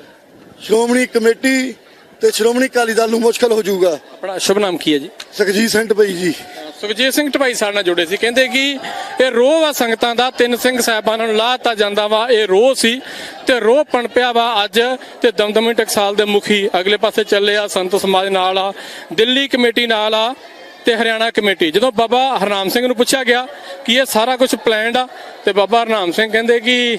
ਸ਼੍ਰੋਮਣੀ ਕਮੇਟੀ ਤੇ ਸ਼੍ਰੋਮਣੀ ਅਕਾਲੀ ਦਲ ਨੂੰ ਮੁਸ਼ਕਲ ਹੋ ਜਾਊਗਾ। ਆਪਣਾ ਸ਼ੁਭ ਨਾਮ ਕੀ ਹੈ ਜੀ? ਸੁਖਜੀਤ ਸਿੰਘ ਢਪਈ ਜੀ। ਸੁਖਜੀਤ ਸਿੰਘ ਢਪਾਈ ਸਾਡੇ ਨਾਲ ਜੁੜੇ ਸੀ। ਕਹਿੰਦੇ ਕਿ ਇਹ ਰੋਹ ਆ ਸੰਗਤਾਂ ਦਾ ਤਿੰਨ ਸਿੰਘ ਸਾਹਿਬਾਨਾਂ ਨੂੰ ਲਾਤਾ ਜਾਂਦਾ ਵਾ ਇਹ ਰੋਹ ਸੀ ਤੇ ਰੋਹ ਪਣਪਿਆ ਵਾ ਅੱਜ ਤੇ ਦਮਦਮੀ ਟਕਸਾਲ ਦੇ ਮੁਖੀ ਅਗਲੇ ਪਾਸੇ ਚੱਲੇ ਆ ਸੰਤ ਸਮਾਜ ਨਾਲ ਆ ਦਿੱਲੀ ਕਮੇਟੀ ਨਾਲ ਆ। ਤੇ ਹਰਿਆਣਾ ਕਮੇਟੀ। ਜਦੋਂ ਬਾਬਾ ਹਰਨਾਮ ਸਿੰਘ ਨੂੰ ਪੁੱਛਿਆ ਗਿਆ ਕਿ ਇਹ ਸਾਰਾ ਕੁਝ ਪਲਾਨਡ ਆ, ਤੇ ਬਾਬਾ ਹਰਨਾਮ ਸਿੰਘ ਕਹਿੰਦੇ ਕਿ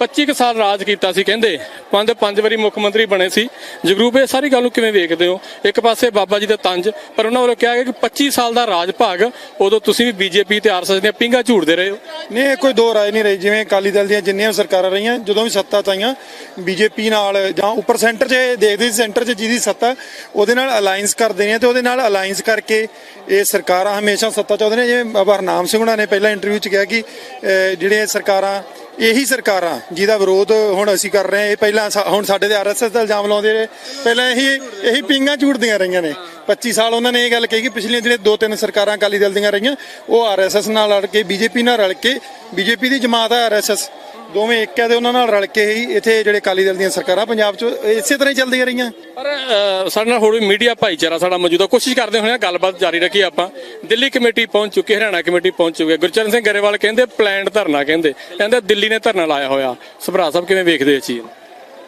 25 ਕੁ ਸਾਲ ਰਾਜ ਕੀਤਾ ਸੀ ਕਹਿੰਦੇ। ਪੰਜ ਪੰਜ ਵਾਰੀ ਮੁੱਖ ਮੰਤਰੀ ਬਣੇ ਸੀ। ਜਗਰੂਪ ਇਹ ਸਾਰੀ ਗੱਲ ਨੂੰ ਕਿਵੇਂ ਵੇਖਦੇ ਹੋ? ਇੱਕ ਪਾਸੇ ਬਾਬਾ ਜੀ ਦਾ ਤੰਜ ਪਰ ਉਹਨਾਂ ਵੱਲੋਂ ਕਿਹਾ ਗਿਆ ਕਿ 25 ਸਾਲ ਦਾ ਰਾਜ ਭਾਗ ਉਦੋਂ ਤੁਸੀਂ ਵੀ ਬੀਜੇਪੀ ਤੇ ਆਰਐਸਐਸ ਦੀਆਂ ਪਿੰਗਾ ਝੂੜਦੇ ਰਹੇ ਹੋ। ਨਹੀਂ ਇਹ ਕੋਈ ਦੋ ਰਾਏ ਨਹੀਂ ਰਹੀ। ਜਿਵੇਂ ਅਕਾਲੀ ਦਲ ਦੀਆਂ ਜਿੰਨੀਆਂ ਵੀ ਸਰਕਾਰਾਂ ਰਹੀਆਂ ਜਦੋਂ ਵੀ ਸੱਤਾ 'ਚ ਆਈਆਂ ਬੀਜੇਪੀ ਨਾਲ ਜਾਂ ਉੱਪਰ ਸੈਂਟਰ 'ਚ ਦੇਖਦੇ ਸੀ ਸੈਂਟਰ 'ਚ ਜਿਹਦੀ ਸੱਤਾ ਉਹਦੇ ਨਾਲ ਅਲਾਈਅੰਸ ਕਰਦੇ ਨੇ ਤੇ ਉਹਦੇ ਨਾਲ ਅਲਾਈਅੰਸ ਕਰਕੇ ਇਹ ਸਰਕਾਰਾਂ ਹਮੇਸ਼ਾ ਸੱਤਾ 'ਚ ਆਉਂਦੇ ਨੇ। ਜਿਵੇਂ ਬਾਬਾ ਹਰਨਾਮ ਸਿੰਘ ਹੁਣਾਂ ਨੇ ਪਹਿਲਾਂ ਇੰਟਰਵਿਊ 'ਚ ਕਿਹਾ ਕਿ ਅਹ, ਜਿਹੜੀਆਂ ਸਰਕਾਰਾਂ ਇਹੀ ਸਰਕਾਰਾਂ ਜਿਹਦਾ ਵਿਰੋਧ ਹੁਣ ਅਸੀਂ ਕਰ ਰਹੇ ਹਾਂ। ਇਹ ਪਹਿਲਾਂ ਸਾ- ਹੁਣ ਸਾਡੇ ਤੇ ਆਰਐਸਐਸ ਦਾ ਇਲਜ਼ਾਮ ਲਾਉਂਦੇ ਰਹੇ। ਪਹਿਲਾਂ ਇਹੀ ਇਹੀ ਪਿੰਗਾਂ ਝੂੜਦੀਆਂ ਰਹੀਆਂ ਨੇ। 25 ਸਾਲ ਉਹਨਾਂ ਨੇ ਇਹ ਗੱਲ ਕਹੀ ਕਿ ਪਿਛਲੀਆਂ ਜਿਹੜੇ ਦੋ ਤਿੰਨ ਸਰਕਾਰਾਂ ਅਕਾਲੀ ਦਲ ਦੀਆਂ ਰਹੀਆਂ, ਉਹ ਆਰਐਸਐਸ ਨਾਲ ਲੜ ਕੇ ਬੀਜੇਪੀ ਨਾਲ ਰਲ ਕੇ ਬੀਜੇਪੀ ਦੀ ਜਮਾਤ ਹੈ ਆਰਐਸਐਸ ਦੋਵੇਂ ਇੱਕ ਹੈ ਤੇ ਉਹਨਾਂ ਨਾਲ ਰਲ ਕੇ ਹੀ ਇੱਥੇ ਜਿਹੜੇ ਅਕਾਲੀ ਦਲ ਦੀਆਂ ਸਰਕਾਰਾਂ ਪੰਜਾਬ 'ਚ ਇਸੇ ਤਰ੍ਹਾਂ ਹੀ ਚੱਲਦੀਆਂ ਰਹੀਆਂ। ਪਰ ਅਹ, ਸਾਡੇ ਨਾਲ ਹੋਰ ਵੀ ਮੀਡੀਆ ਭਾਈਚਾਰਾ ਸਾਡਾ ਮੌਜੂਦ ਆ ਕੋਸ਼ਿਸ਼ ਕਰਦੇ ਹੋਏ ਆ ਗੱਲਬਾਤ ਜਾਰੀ ਰੱਖੀ ਆਪਾਂ। ਦਿੱਲੀ ਕਮੇਟੀ ਪਹੁੰਚ ਚੁੱਕੀ ਹਰਿਆਣਾ ਕਮੇਟੀ ਪਹੁੰਚ ਚੁੱਕੀ ਹੈ। ਗੁਰਚਰਨ ਸਿੰਘ ਗਰੇਵਾਲ ਕਹਿੰਦੇ ਪਲਾਨਡ ਧਰਨਾ ਕਹਿੰਦੇ। ਕਹਿੰਦੇ ਦਿੱਲੀ ਨੇ ਧਰਨਾ ਲਾਇਆ ਹੋਇਆ। ਸੁਭਰਾ ਸਾਹਿਬ ਕਿਵੇਂ ਵੇਖਦੇ ਇਹ ਚੀਜ਼? ਨੂੰ?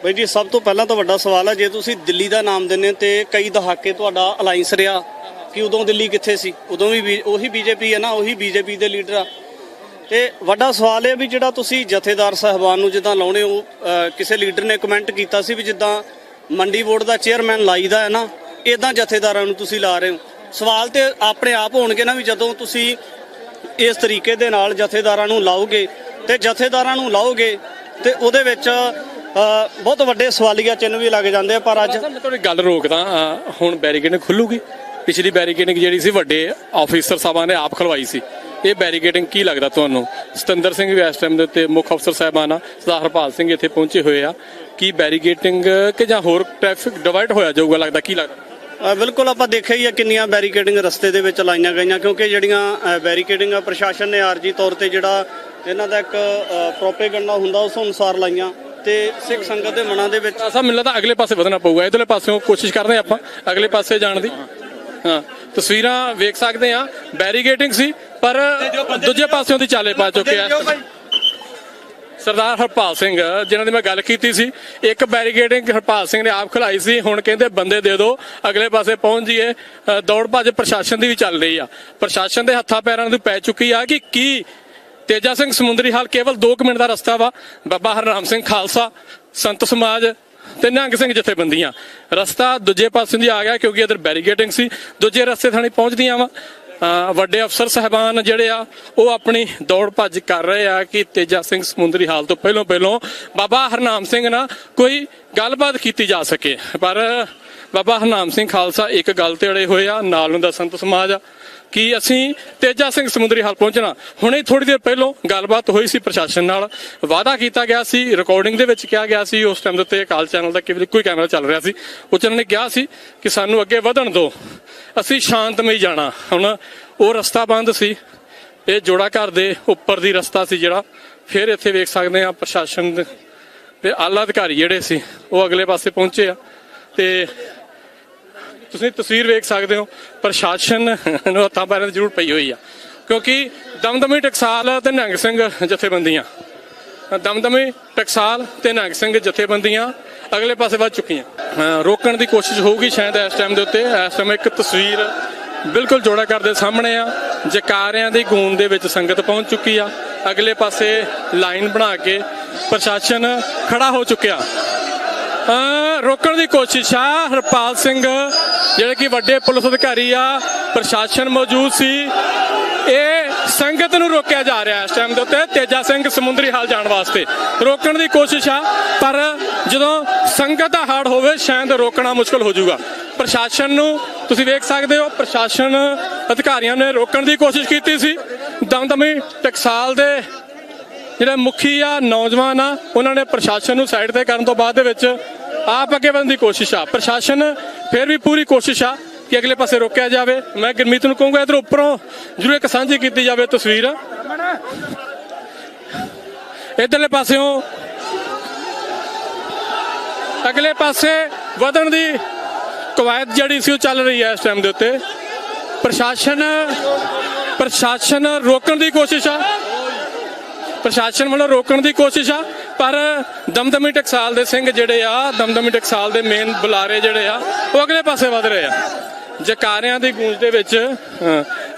ਬਈ ਜੀ ਸਭ ਤੋਂ ਪਹਿਲਾਂ ਤਾਂ ਵੱਡਾ ਸਵਾਲ ਹੈ ਜੇ ਤੁਸੀਂ ਦਿੱਲੀ ਦਾ ਨਾਮ ਦਿੰਦੇ ਹੋ ਤੇ ਕਈ ਦਹਾਕੇ ਤੁਹਾਡਾ ਅਲਾਈਅੰਸ ਰਿਹਾ ਕਿ ਉਦੋਂ ਦਿੱਲੀ ਕਿੱਥੇ ਸੀ? ਉਦੋਂ ਵੀ ਬੀ- ਉਹੀ ਬੀਜੇਪੀ ਹੈ ਨਾ ਉਹੀ ਬੀਜੇਪੀ ਦੇ ਲੀਡਰ ਆ। ਤੇ ਵੱਡਾ ਸਵਾਲ ਇਹ ਵੀ ਜਿਹੜਾ ਤੁਸੀਂ ਜਥੇਦਾਰ ਸਾਹਿਬਾਨ ਨੂੰ ਜਿੱਦਾਂ ਲਾਉਣੇ ਹੋ ਕਿਸੇ ਲੀਡਰ ਨੇ ਕਮੈਂਟ ਕੀਤਾ ਸੀ ਵੀ ਜਿੱਦਾਂ ਮੰਡੀ ਬੋਰਡ ਦਾ ਚੇਅਰਮੈਨ ਲਾਈਦਾ ਹੈ ਨਾ ਇਦਾਂ ਜਥੇਦਾਰਾਂ ਨੂੰ ਤੁਸੀਂ ਲਾ ਰਹੇ ਹੋ। ਸਵਾਲ ਤੇ ਆਪਣੇ ਆਪ ਹੋਣਗੇ ਨਾ ਵੀ ਜਦੋਂ ਤੁਸੀਂ ਇਸ ਤਰੀਕੇ ਦੇ ਨਾਲ ਜਥੇਦਾਰਾਂ ਨੂੰ ਲਾਓਗੇ ਤੇ ਜਥੇਦਾਰਾਂ ਨੂੰ ਲਾਓਗੇ ਤੇ ਉਹਦੇ ਵਿੱਚ ਬਹੁਤ ਵੱਡੇ ਸਵਾਲੀਆ ਚਿੰਨ੍ਹ ਵੀ ਲੱਗ ਜਾਂਦੇ ਆ, ਪਰ ਅੱਜ ਮੈਂ ਤੁਹਾਡੀ ਗੱਲ ਰੋਕਦਾ ਹੁਣ ਬੈਰੀਕੇਡਿੰਗ ਖੁੱਲੂਗੀ। ਪਿਛਲੀ ਬੈਰੀਕੇਡਿੰਗ ਜਿਹੜੀ ਸੀ ਵੱਡੇ ਆਫੀਸਰ ਸਾਹਿਬਾਂ ਨੇ ਆਪ ਖਲਵਾਈ ਸੀ। ਇਹ ਬੈਰੀਕੇਡਿੰਗ ਕੀ ਲੱਗਦਾ ਤੁਹਾਨੂੰ? ਸਤਿੰਦਰ ਸਿੰਘ ਵੀ ਇਸ ਟਾਈਮ ਦੇ ਉੱਤੇ ਮੁੱਖ ਅਫਸਰ ਸਾਹਿਬਾਨ ਆ ਸਰਦਾਰ ਹਰਪਾਲ ਸਿੰਘ ਇੱਥੇ ਪਹੁੰਚੇ ਹੋਏ ਆ। ਕੀ ਬੈਰੀਕੇਡਿੰਗ ਕਿ ਜਾਂ ਹੋਰ ਟ੍ਰੈਫਿਕ ਡਿਵਾਈਡ ਹੋਇਆ ਜਾਊਗਾ ਲੱਗਦਾ ਕੀ ਲੱਗਦਾ? ਬਿਲਕੁਲ ਆਪਾਂ ਦੇਖਿਆ ਹੀ ਆ ਕਿੰਨੀਆਂ ਬੈਰੀਕੇਡਿੰਗ ਰਸਤੇ ਦੇ ਵਿੱਚ ਲਾਈਆਂ ਗਈਆਂ ਕਿਉਂਕਿ ਜਿਹੜੀਆਂ ਬੈਰੀਕੇਡਿੰਗ ਆ ਪ੍ਰਸ਼ਾਸਨ ਨੇ ਆਰਜੀ ਤੌਰ ਤੇ ਜਿਹੜਾ ਇਹਨਾਂ ਦਾ ਇੱਕ ਪ੍ਰੋਪੇਗੈਂਡਾ ਹੁੰਦਾ ਉਸ ਅਨੁਸਾਰ ਲਾਈਆਂ ਤੇ ਸਿੱਖ ਸੰਗਤ ਦੇ ਮਨਾਂ ਦੇ ਵਿੱਚ ਅਸਾਂ ਮੈਨੂੰ ਲੱਗਦਾ ਅਗਲੇ ਪਾਸੇ ਵਧਣਾ ਪਊਗਾ ਇਧਰਲੇ ਪਾਸਿਓਂ ਕੋਸ਼ਿਸ਼ ਕਰਦੇ ਆਪਾਂ ਅਗਲੇ ਪਾਸੇ ਜਾਣ ਦੀ। ਹਾਂ ਤਸਵੀਰਾਂ ਵੇਖ ਸਕਦੇ ਆ ਬੈਰੀਗੇਟਿੰਗ ਸੀ ਪਰ ਦੂਜੇ ਪਾਸਿਓਂ ਦੀ ਚਾਲੇ ਪਾ ਚੁੱਕੇ ਆ। ਸਰਦਾਰ ਹਰਪਾਲ ਸਿੰਘ ਜਿਨ੍ਹਾਂ ਦੀ ਮੈਂ ਗੱਲ ਕੀਤੀ ਸੀ ਇੱਕ ਬੈਰੀਗੇਡਿੰਗ ਹਰਪਾਲ ਸਿੰਘ ਨੇ ਆਪ ਖਲਾਈ ਸੀ ਹੁਣ ਕਹਿੰਦੇ ਬੰਦੇ ਦੇ ਦਿਓ ਅਗਲੇ ਪਾਸੇ ਪਹੁੰਚ ਜੀਏ ਦੌੜ ਭੱਜ ਪ੍ਰਸ਼ਾਸਨ ਦੀ ਵੀ ਚੱਲ ਰਹੀ ਆ। ਪ੍ਰਸ਼ਾਸਨ ਦੇ ਹੱਥਾਂ ਪੈਰਾਂ ਨੂੰ ਪੈ ਚੁੱਕੀ ਆ ਕਿ ਕੀ? ਤੇਜਾ ਸਿੰਘ ਸਮੁੰਦਰੀ ਹਾਲ ਕੇਵਲ 2 ਮਿੰਟ ਦਾ ਰਸਤਾ ਵਾ। ਬਾਬਾ ਹਰਨਾਮ ਸਿੰਘ ਖਾਲਸਾ ਸੰਤ ਸਮਾਜ ਤੇ ਨਿਹੰਗ ਸਿੰਘ ਜਥੇਬੰਦੀਆਂ। ਰਸਤਾ ਦੂਜੇ ਪਾਸੇ ਦੀ ਆ ਗਿਆ ਕਿਉਂਕਿ ਇਧਰ ਬੈਰੀਗੇਟਿੰਗ ਸੀ। ਦੂਜੇ ਰਸਤੇ ਥਾਣੀ ਪਹੁੰਚਦੀਆਂ ਵਾ। ਵੱਡੇ ਅਫਸਰ ਸਹਿਬਾਨ ਜਿਹੜੇ ਆ, ਉਹ ਆਪਣੀ ਦੌੜ ਭੱਜ ਕਰ ਰਹੇ ਆ ਕਿ ਤੇਜਾ ਸਿੰਘ ਸਮੁੰਦਰੀ ਹਾਲ ਤੋਂ ਪਹਿਲੋਂ ਪਹਿਲੋਂ ਬਾਬਾ ਹਰਨਾਮ ਸਿੰਘ ਨਾਲ ਕੋਈ ਗੱਲਬਾਤ ਕੀਤੀ ਜਾ ਸਕੇ। ਪਰ ਬਾਬਾ ਹਰਨਾਮ ਸਿੰਘ ਖਾਲਸਾ ਇੱਕ ਗੱਲ ਤੇ ਅੜੇ ਹੋਏ ਆ, ਨਾਲ ਨੂੰ ਦਾ ਸੰਤ ਸਮਾਜ ਆ। ਕਿ ਅਸੀਂ ਤੇਜਾ ਸਿੰਘ ਸਮੁੰਦਰੀ ਹਾਲ ਪਹੁੰਚਣਾ। ਹੁਣੇ ਥੋੜੀ ਦੇਰ ਪਹਿਲਾਂ ਗੱਲਬਾਤ ਹੋਈ ਸੀ ਪ੍ਰਸ਼ਾਸਨ ਨਾਲ। ਵਾਅਦਾ ਕੀਤਾ ਗਿਆ ਸੀ ਰਿਕਾਰਡਿੰਗ ਦੇ ਵਿੱਚ ਕਿਹਾ ਗਿਆ ਸੀ, ਉਸ ਟਾਈਮ ਦੇ ਉੱਤੇ ਕਾਲ ਚੈਨਲ ਦਾ ਕਿਵੇਂ ਕੋਈ ਕੈਮਰਾ ਚੱਲ ਰਿਹਾ ਸੀ। ਉਹ 'ਚ ਉਹਨਾਂ ਨੇ ਕਿਹਾ ਸੀ ਕਿ ਸਾਨੂੰ ਅੱਗੇ ਵਧਣ ਦਿਓ। ਅਸੀਂ ਸ਼ਾਂਤਮਈ ਜਾਣਾ। ਹੁਣ ਉਹ ਰਸਤਾ ਬੰਦ ਸੀ। ਇਹ ਜੋੜਾ ਘਰ ਦੇ ਉੱਪਰ ਦੀ ਰਸਤਾ ਸੀ ਜਿਹੜਾ। ਫਿਰ ਇੱਥੇ ਵੇਖ ਸਕਦੇ ਆ ਪ੍ਰਸ਼ਾਸਨ ਦੇ ਆਲਾ ਅਧਿਕਾਰੀ ਜਿਹੜੇ ਸੀ, ਉਹ ਅਗਲੇ ਪਾਸੇ ਪਹੁੰਚੇ ਆ। ਤੇ ਤੁਸੀਂ ਤਸਵੀਰ ਵੇਖ ਸਕਦੇ ਹੋ, ਪ੍ਰਸ਼ਾਸਨ ਨੂੰ ਹੱਥਾਂ ਪੈਰਾਂ ਦੀ ਜ਼ਰੂਰ ਪਈ ਹੋਈ ਆ। ਕਿਉਂਕਿ ਦਮਦਮੀ ਟਕਸਾਲ ਤੇ ਨਿਹੰਗ ਸਿੰਘ ਜਥੇਬੰਦੀਆਂ। ਦਮਦਮੀ ਟਕਸਾਲ ਤੇ ਨਿਹੰਗ ਸਿੰਘ ਜਥੇਬੰਦੀਆਂ ਅਗਲੇ ਪਾਸੇ ਵੱਧ ਚੁੱਕੀਆਂ। ਰੋਕਣ ਦੀ ਕੋਸ਼ਿਸ਼ ਹੋਊਗੀ ਸ਼ਾਇਦ ਇਸ ਟਾਈਮ ਦੇ ਉੱਤੇ। ਇਸ ਟਾਈਮ ਇੱਕ ਤਸਵੀਰ ਬਿਲਕੁਲ ਜੋੜਾ ਕਰਦੇ ਸਾਹਮਣੇ ਆ। ਜਕਾਰਿਆਂ ਦੀ ਗੂੰਜ ਦੇ ਵਿੱਚ ਸੰਗਤ ਪਹੁੰਚ ਚੁੱਕੀ ਆ। ਅਗਲੇ ਪਾਸੇ ਲਾਈਨ ਬਣਾ ਕੇ ਪ੍ਰਸ਼ਾਸਨ ਖੜਾ ਹੋ ਚੁੱਕਿਆ। ਰੋਕਣ ਦੀ ਕੋਸ਼ਿਸ਼ ਆ। ਹਰਪਾਲ ਸਿੰਘ, ਜਿਹੜੇ ਕਿ ਵੱਡੇ ਪੁਲਿਸ ਅਧਿਕਾਰੀ ਆ, ਪ੍ਰਸ਼ਾਸਨ ਮੌਜੂਦ ਸੀ। ਇਹ ਸੰਗਤ ਨੂੰ ਰੋਕਿਆ ਜਾ ਰਿਹਾ ਇਸ ਟਾਈਮ ਦੇ ਉੱਤੇ। ਤੇਜਾ ਸਿੰਘ ਸਮੁੰਦਰੀ ਹਾਲ ਜਾਣ ਵਾਸਤੇ। ਰੋਕਣ ਦੀ ਕੋਸ਼ਿਸ਼ ਆ, ਪਰ ਜਦੋਂ ਸੰਗਤ ਦਾ ਹਾੜ ਹੋਵੇ, ਸ਼ਾਇਦ ਰੋਕਣਾ ਮੁਸ਼ਕਲ ਹੋ ਜਾਊਗਾ। ਪ੍ਰਸ਼ਾਸਨ ਨੂੰ ਤੁਸੀਂ ਵੇਖ ਸਕਦੇ ਹੋ, ਪ੍ਰਸ਼ਾਸਨ ਅਧਿਕਾਰੀਆਂ ਨੇ ਰੋਕਣ ਦੀ ਕੋਸ਼ਿਸ਼ ਕੀਤੀ ਸੀ। ਦਮਦਮੀ ਟਕਸਾਲ ਦੇ ਜਿਹੜੇ ਮੁਖੀ ਆ, ਨੌਜਵਾਨ ਆ, ਉਹਨਾਂ ਨੇ ਪ੍ਰਸ਼ਾਸਨ ਨੂੰ ਸਾਈਡ ਤੇ ਕਰਨ ਤੋਂ ਬਾਅਦ ਦੇ ਵਿੱਚ ਆਪ ਅੱਗੇ ਵਧਣ ਦੀ ਕੋਸ਼ਿਸ਼ ਆ। ਪ੍ਰਸ਼ਾਸਨ ਫਿਰ ਵੀ ਪੂਰੀ ਕੋਸ਼ਿਸ਼ ਆ ਕਿ ਅਗਲੇ ਪਾਸੇ ਰੋਕਿਆ ਜਾਵੇ। ਮੈਂ ਗੁਰਮੀਤ ਨੂੰ ਕਹੂੰਗਾ, ਇਧਰ ਉੱਪਰੋਂ ਜਰੂਰ ਇੱਕ ਸਾਂਝੀ ਕੀਤੀ ਜਾਵੇ ਤਸਵੀਰ। ਇਧਰਲੇ ਪਾਸਿਓਂ ਅਗਲੇ ਪਾਸੇ ਵਧਣ ਦੀ ਕਵਾਇਦ ਜਿਹੜੀ ਸੀ ਉਹ ਚੱਲ ਰਹੀ ਹੈ ਇਸ ਟਾਈਮ ਦੇ ਉੱਤੇ। ਪ੍ਰਸ਼ਾਸਨ ਪ੍ਰਸ਼ਾਸਨ ਰੋਕਣ ਦੀ ਕੋਸ਼ਿਸ਼ ਆ। ਪ੍ਰਸ਼ਾਸਨ ਵੱਲੋਂ ਰੋਕਣ ਦੀ ਕੋਸ਼ਿਸ਼ ਆ, ਪਰ ਦਮਦਮੀ ਟਕਸਾਲ ਦੇ ਸਿੰਘ ਜਿਹੜੇ ਆ, ਦਮਦਮੀ ਟਕਸਾਲ ਦੇ ਮੇਨ ਬੁਲਾਰੇ ਜਿਹੜੇ ਆ, ਉਹ ਅਗਲੇ ਪਾਸੇ ਵਧ ਰਹੇ ਆ। ਜਕਾਰਿਆਂ ਦੀ ਗੂੰਜ ਦੇ ਵਿੱਚ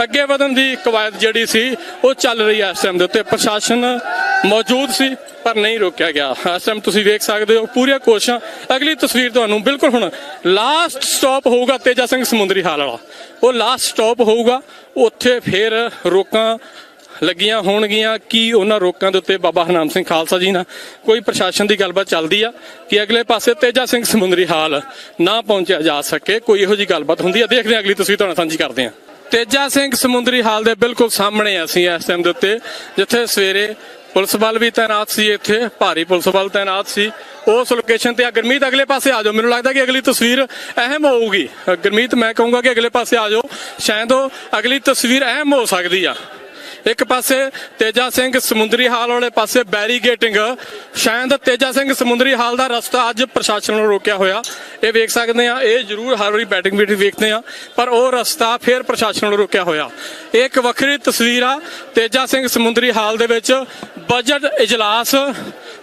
ਅੱਗੇ ਵਧਣ ਦੀ ਕਵਾਇਦ ਜਿਹੜੀ ਸੀ, ਉਹ ਚੱਲ ਰਹੀ ਹੈ ਇਸ ਟਾਈਮ ਦੇ ਉੱਤੇ। ਪ੍ਰਸ਼ਾਸਨ ਮੌਜੂਦ ਸੀ, ਪਰ ਨਹੀਂ ਰੋਕਿਆ ਗਿਆ। ਇਸ ਟਾਈਮ ਤੁਸੀਂ ਵੇਖ ਸਕਦੇ ਹੋ, ਪੂਰੀਆਂ ਕੋਸ਼ਿਸ਼ਾਂ। ਅਗਲੀ ਤਸਵੀਰ ਤੁਹਾਨੂੰ ਬਿਲਕੁਲ ਹੁਣ ਲਾਸਟ ਸਟਾਪ ਹੋਊਗਾ ਤੇਜਾ ਸਿੰਘ ਸਮੁੰਦਰੀ ਹਾਲ ਵਾਲਾ। ਉਹ ਲਾਸਟ ਸਟਾਪ ਹੋਊਗਾ, ਉੱਥੇ ਫੇਰ ਰੋਕਾਂ ਲੱਗੀਆਂ ਹੋਣਗੀਆਂ ਕੀ ਉਹਨਾਂ ਰੋਕਾਂ ਦੇ ਉੱਤੇ ਬਾਬਾ ਹਰਨਾਮ ਸਿੰਘ ਖਾਲਸਾ ਜੀ ਨਾਲ? ਕੋਈ ਪ੍ਰਸ਼ਾਸਨ ਦੀ ਗੱਲਬਾਤ ਚੱਲਦੀ ਆ ਕਿ ਅਗਲੇ ਪਾਸੇ ਤੇਜਾ ਸਿੰਘ ਸਮੁੰਦਰੀ ਹਾਲ ਨਾ ਪਹੁੰਚਿਆ ਜਾ ਸਕੇ ਕੋਈ ਇਹੋ ਜੀ ਗੱਲਬਾਤ ਹੁੰਦੀ ਆ? ਦੇਖਦੇ ਹਾਂ ਅਗਲੀ ਤਸਵੀਰ ਤੁਹਾਨੂੰ ਸਾਂਝੀ ਕਰਦੇ ਹਾਂ। ਤੇਜਾ ਸਿੰਘ ਸਮੁੰਦਰੀ ਹਾਲ ਦੇ ਬਿਲਕੁਲ ਸਾਹਮਣੇ ਅਸੀਂ ਇਸ ਟਾਈਮ ਦੇ ਉੱਤੇ ਜਿੱਥੇ ਸਵੇਰੇ ਪੁਲਿਸ ਬਲ ਵੀ ਤਾਇਨਾਤ ਸੀ ਇੱਥੇ ਭਾਰੀ ਪੁਲਿਸ ਬਲ ਤਾਇਨਾਤ ਸੀ। ਉਸ ਲੋਕੇਸ਼ਨ ਤੇ ਆ ਗਰਮੀਤ ਅਗਲੇ ਪਾਸੇ ਆ ਜਾਓ। ਮੈਨੂੰ ਲੱਗਦਾ ਕਿ ਅਗਲੀ ਤਸਵੀਰ ਅਹਿਮ ਹੋਊਗੀ। ਅ, ਗਰਮੀਤ ਮੈਂ ਕਹੂੰਗਾ ਕਿ ਅਗਲੇ ਪਾਸੇ ਆ ਜਾਓ। ਸ਼ਾਇਦ ਉਹ ਅਗਲੀ ਤਸਵੀਰ ਅਹਿਮ ਹੋ ਸਕਦੀ ਆ। ਇੱਕ ਪਾਸੇ ਤੇਜਾ ਸਿੰਘ ਸਮੁੰਦਰੀ ਹਾਲ, ਵਾਲੇ ਪਾਸੇ ਬੈਰੀਗੇਟਿੰਗ। ਸ਼ਾਇਦ ਤੇਜਾ ਸਿੰਘ ਸਮੁੰਦਰੀ ਹਾਲ ਦਾ ਰਸਤਾ ਅੱਜ ਪ੍ਰਸ਼ਾਸਨ ਨੂੰ ਰੋਕਿਆ ਹੋਇਆ। ਇਹ ਵੇਖ ਸਕਦੇ ਆ ਇਹ ਜ਼ਰੂਰ ਹਰ ਵਾਰੀ ਬੈਟਿੰਗ ਵੀ ਵੇਖਦੇ ਆ ਪਰ ਉਹ ਰਸਤਾ ਫਿਰ ਪ੍ਰਸ਼ਾਸਨ ਨੂੰ ਰੋਕਿਆ ਹੋਇਆ। ਇਹ ਇੱਕ ਵੱਖਰੀ ਤਸਵੀਰ ਆ, ਤੇਜਾ ਸਿੰਘ ਸਮੁੰਦਰੀ ਹਾਲ ਦੇ ਵਿੱਚ ਬਜਟ ਇਜਲਾਸ,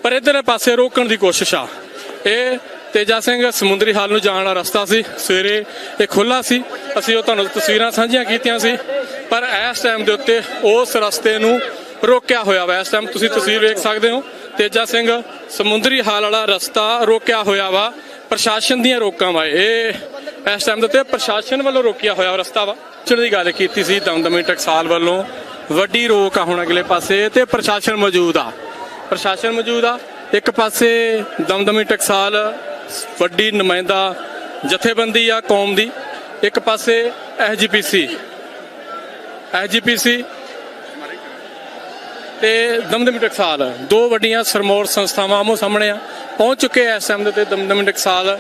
ਪਰ ਇਧਰਲੇ ਪਾਸੇ ਰੋਕਣ ਦੀ ਕੋਸ਼ਿਸ਼ ਆ। ਇਹ ਤੇਜਾ ਸਿੰਘ ਸਮੁੰਦਰੀ ਹਾਲ ਨੂੰ ਜਾਣ ਵਾਲਾ ਰਸਤਾ ਸੀ। ਸਵੇਰੇ ਇਹ ਖੁੱਲਾ ਸੀ। ਅਸੀਂ ਉਹ ਤੁਹਾਨੂੰ ਤਸਵੀਰਾਂ ਸਾਂਝੀਆਂ ਕੀਤੀਆਂ ਸੀ। ਪਰ ਇਸ ਟਾਈਮ ਦੇ ਉੱਤੇ ਉਸ ਰਸਤੇ ਨੂੰ ਰੋਕਿਆ ਹੋਇਆ ਵਾ। ਇਸ ਟਾਈਮ ਤੁਸੀਂ ਤਸਵੀਰ ਵੇਖ ਸਕਦੇ ਹੋ। ਤੇਜਾ ਸਿੰਘ ਸਮੁੰਦਰੀ ਹਾਲ ਵਾਲਾ ਰਸਤਾ ਰੋਕਿਆ ਹੋਇਆ ਵਾ। ਪ੍ਰਸ਼ਾਸਨ ਦੀਆਂ ਰੋਕਾਂ ਵਾ। ਇਹ ਇਸ ਟਾਈਮ ਦੇ ਉੱਤੇ ਪ੍ਰਸ਼ਾਸਨ ਵੱਲੋਂ ਰੋਕਿਆ ਹੋਇਆ ਰਸਤਾ ਵਾ। ਚੜ੍ਹ ਦੀ ਗੱਲ ਕੀਤੀ ਸੀ ਦਮਦਮੀ ਟਕਸਾਲ ਵੱਲੋਂ। ਵੱਡੀ ਰੋਕ ਆ ਹੁਣ ਅਗਲੇ ਪਾਸੇ ਤੇ ਪ੍ਰਸ਼ਾਸਨ ਮੌਜੂਦ ਆ। ਪ੍ਰਸ਼ਾਸਨ ਮੌਜੂਦ ਆ। ਇੱਕ ਪਾਸੇ ਦਮਦਮੀ ਟਕਸਾਲ ਵੱਡੀ ਨੁਮਾਇੰਦਾ ਜਥੇਬੰਦੀ ਆ ਕੌਮ ਦੀ। ਇੱਕ ਪਾਸੇ ਐਸਜੀਪੀਸੀ ਐਸਜੀਪੀਸੀ ਤੇ ਦਮਦਮੀ ਟਕਸਾਲ। ਦੋ ਵੱਡੀਆਂ ਸਰਮੌਰ ਸੰਸਥਾਵਾਂ ਆਮੋ ਸਾਹਮਣੇ ਆ। ਪਹੁੰਚ ਚੁੱਕੇ ਐ ਇਸ ਟਾਈਮ ਦੇ ਤੇ ਦਮਦਮੀ ਟਕਸਾਲ।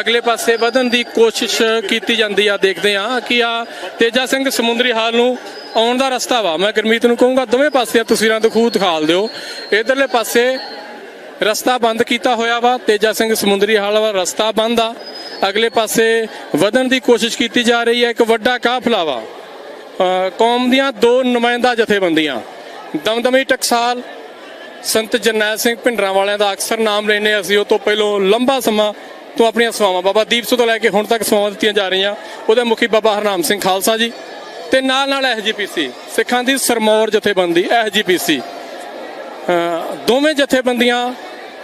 ਅਗਲੇ ਪਾਸੇ ਵਧਣ ਦੀ ਕੋਸ਼ਿਸ਼ ਕੀਤੀ ਜਾਂਦੀ ਆ, ਦੇਖਦੇ ਆ ਕਿ ਆ ਤੇਜਾ ਸਿੰਘ ਸਮੁੰਦਰੀ ਹਾਲ ਨੂੰ ਆਉਣ ਦਾ ਰਸਤਾ ਵਾ। ਮੈਂ ਗੁਰਮੀਤ ਨੂੰ ਕਹੂੰਗਾ, ਦੋਵੇਂ ਪਾਸੇ ਤਸਵੀਰਾਂ ਤੋਂ ਦਿਖਾਲ ਦਿਓ। ਇਧਰਲੇ ਪਾਸੇ ਰਸਤਾ ਬੰਦ ਕੀਤਾ ਹੋਇਆ ਵਾ, ਤੇਜਾ ਸਿੰਘ ਸਮੁੰਦਰੀ ਹਾਲ ਵਾਲਾ ਰਸਤਾ ਬੰਦ ਆ। ਅਗਲੇ ਪਾਸੇ ਵਧਣ ਦੀ ਕੋਸ਼ਿਸ਼ ਕੀਤੀ ਜਾ ਰਹੀ ਹੈ, ਇੱਕ ਵੱਡਾ ਕਾਫਲਾ ਵਾ ਕੌਮ ਦੀਆਂ ਦੋ ਨੁਮਾਇੰਦਾ ਜਥੇਬੰਦੀਆਂ, ਦਮਦਮੀ ਟਕਸਾਲ, ਸੰਤ ਜਰਨੈਲ ਸਿੰਘ ਭਿੰਡਰਾਂ ਵਾਲਿਆਂ ਦਾ ਅਕਸਰ ਨਾਮ ਲੈਨੇ ਅਸੀਂ ਉਹ ਤੋਂ ਪਹਿਲਾਂ ਲੰਬਾ ਸਮਾਂ ਤੋਂ ਆਪਣੀਆਂ ਸਵਾਵਾਂ, ਬਾਬਾ ਦੀਪ ਸਿੰਘ ਤੋਂ ਲੈ ਕੇ ਹੁਣ ਤੱਕ ਸਵਾਵਾਂ ਦਿੱਤੀਆਂ ਜਾ ਰਹੀਆਂ। ਉਹਦੇ ਮੁਖੀ ਬਾਬਾ ਹਰਨਾਮ ਸਿੰਘ ਖਾਲਸਾ ਜੀ ਤੇ ਨਾਲ ਨਾਲ ਐਸਜੀਪੀਸੀ ਸਿੱਖਾਂ ਦੀ ਸਰਮੌਰ ਜਥੇਬੰਦੀ ਐਸਜੀਪੀਸੀ ਦੋਵੇਂ ਜਥੇਬੰਦੀਆਂ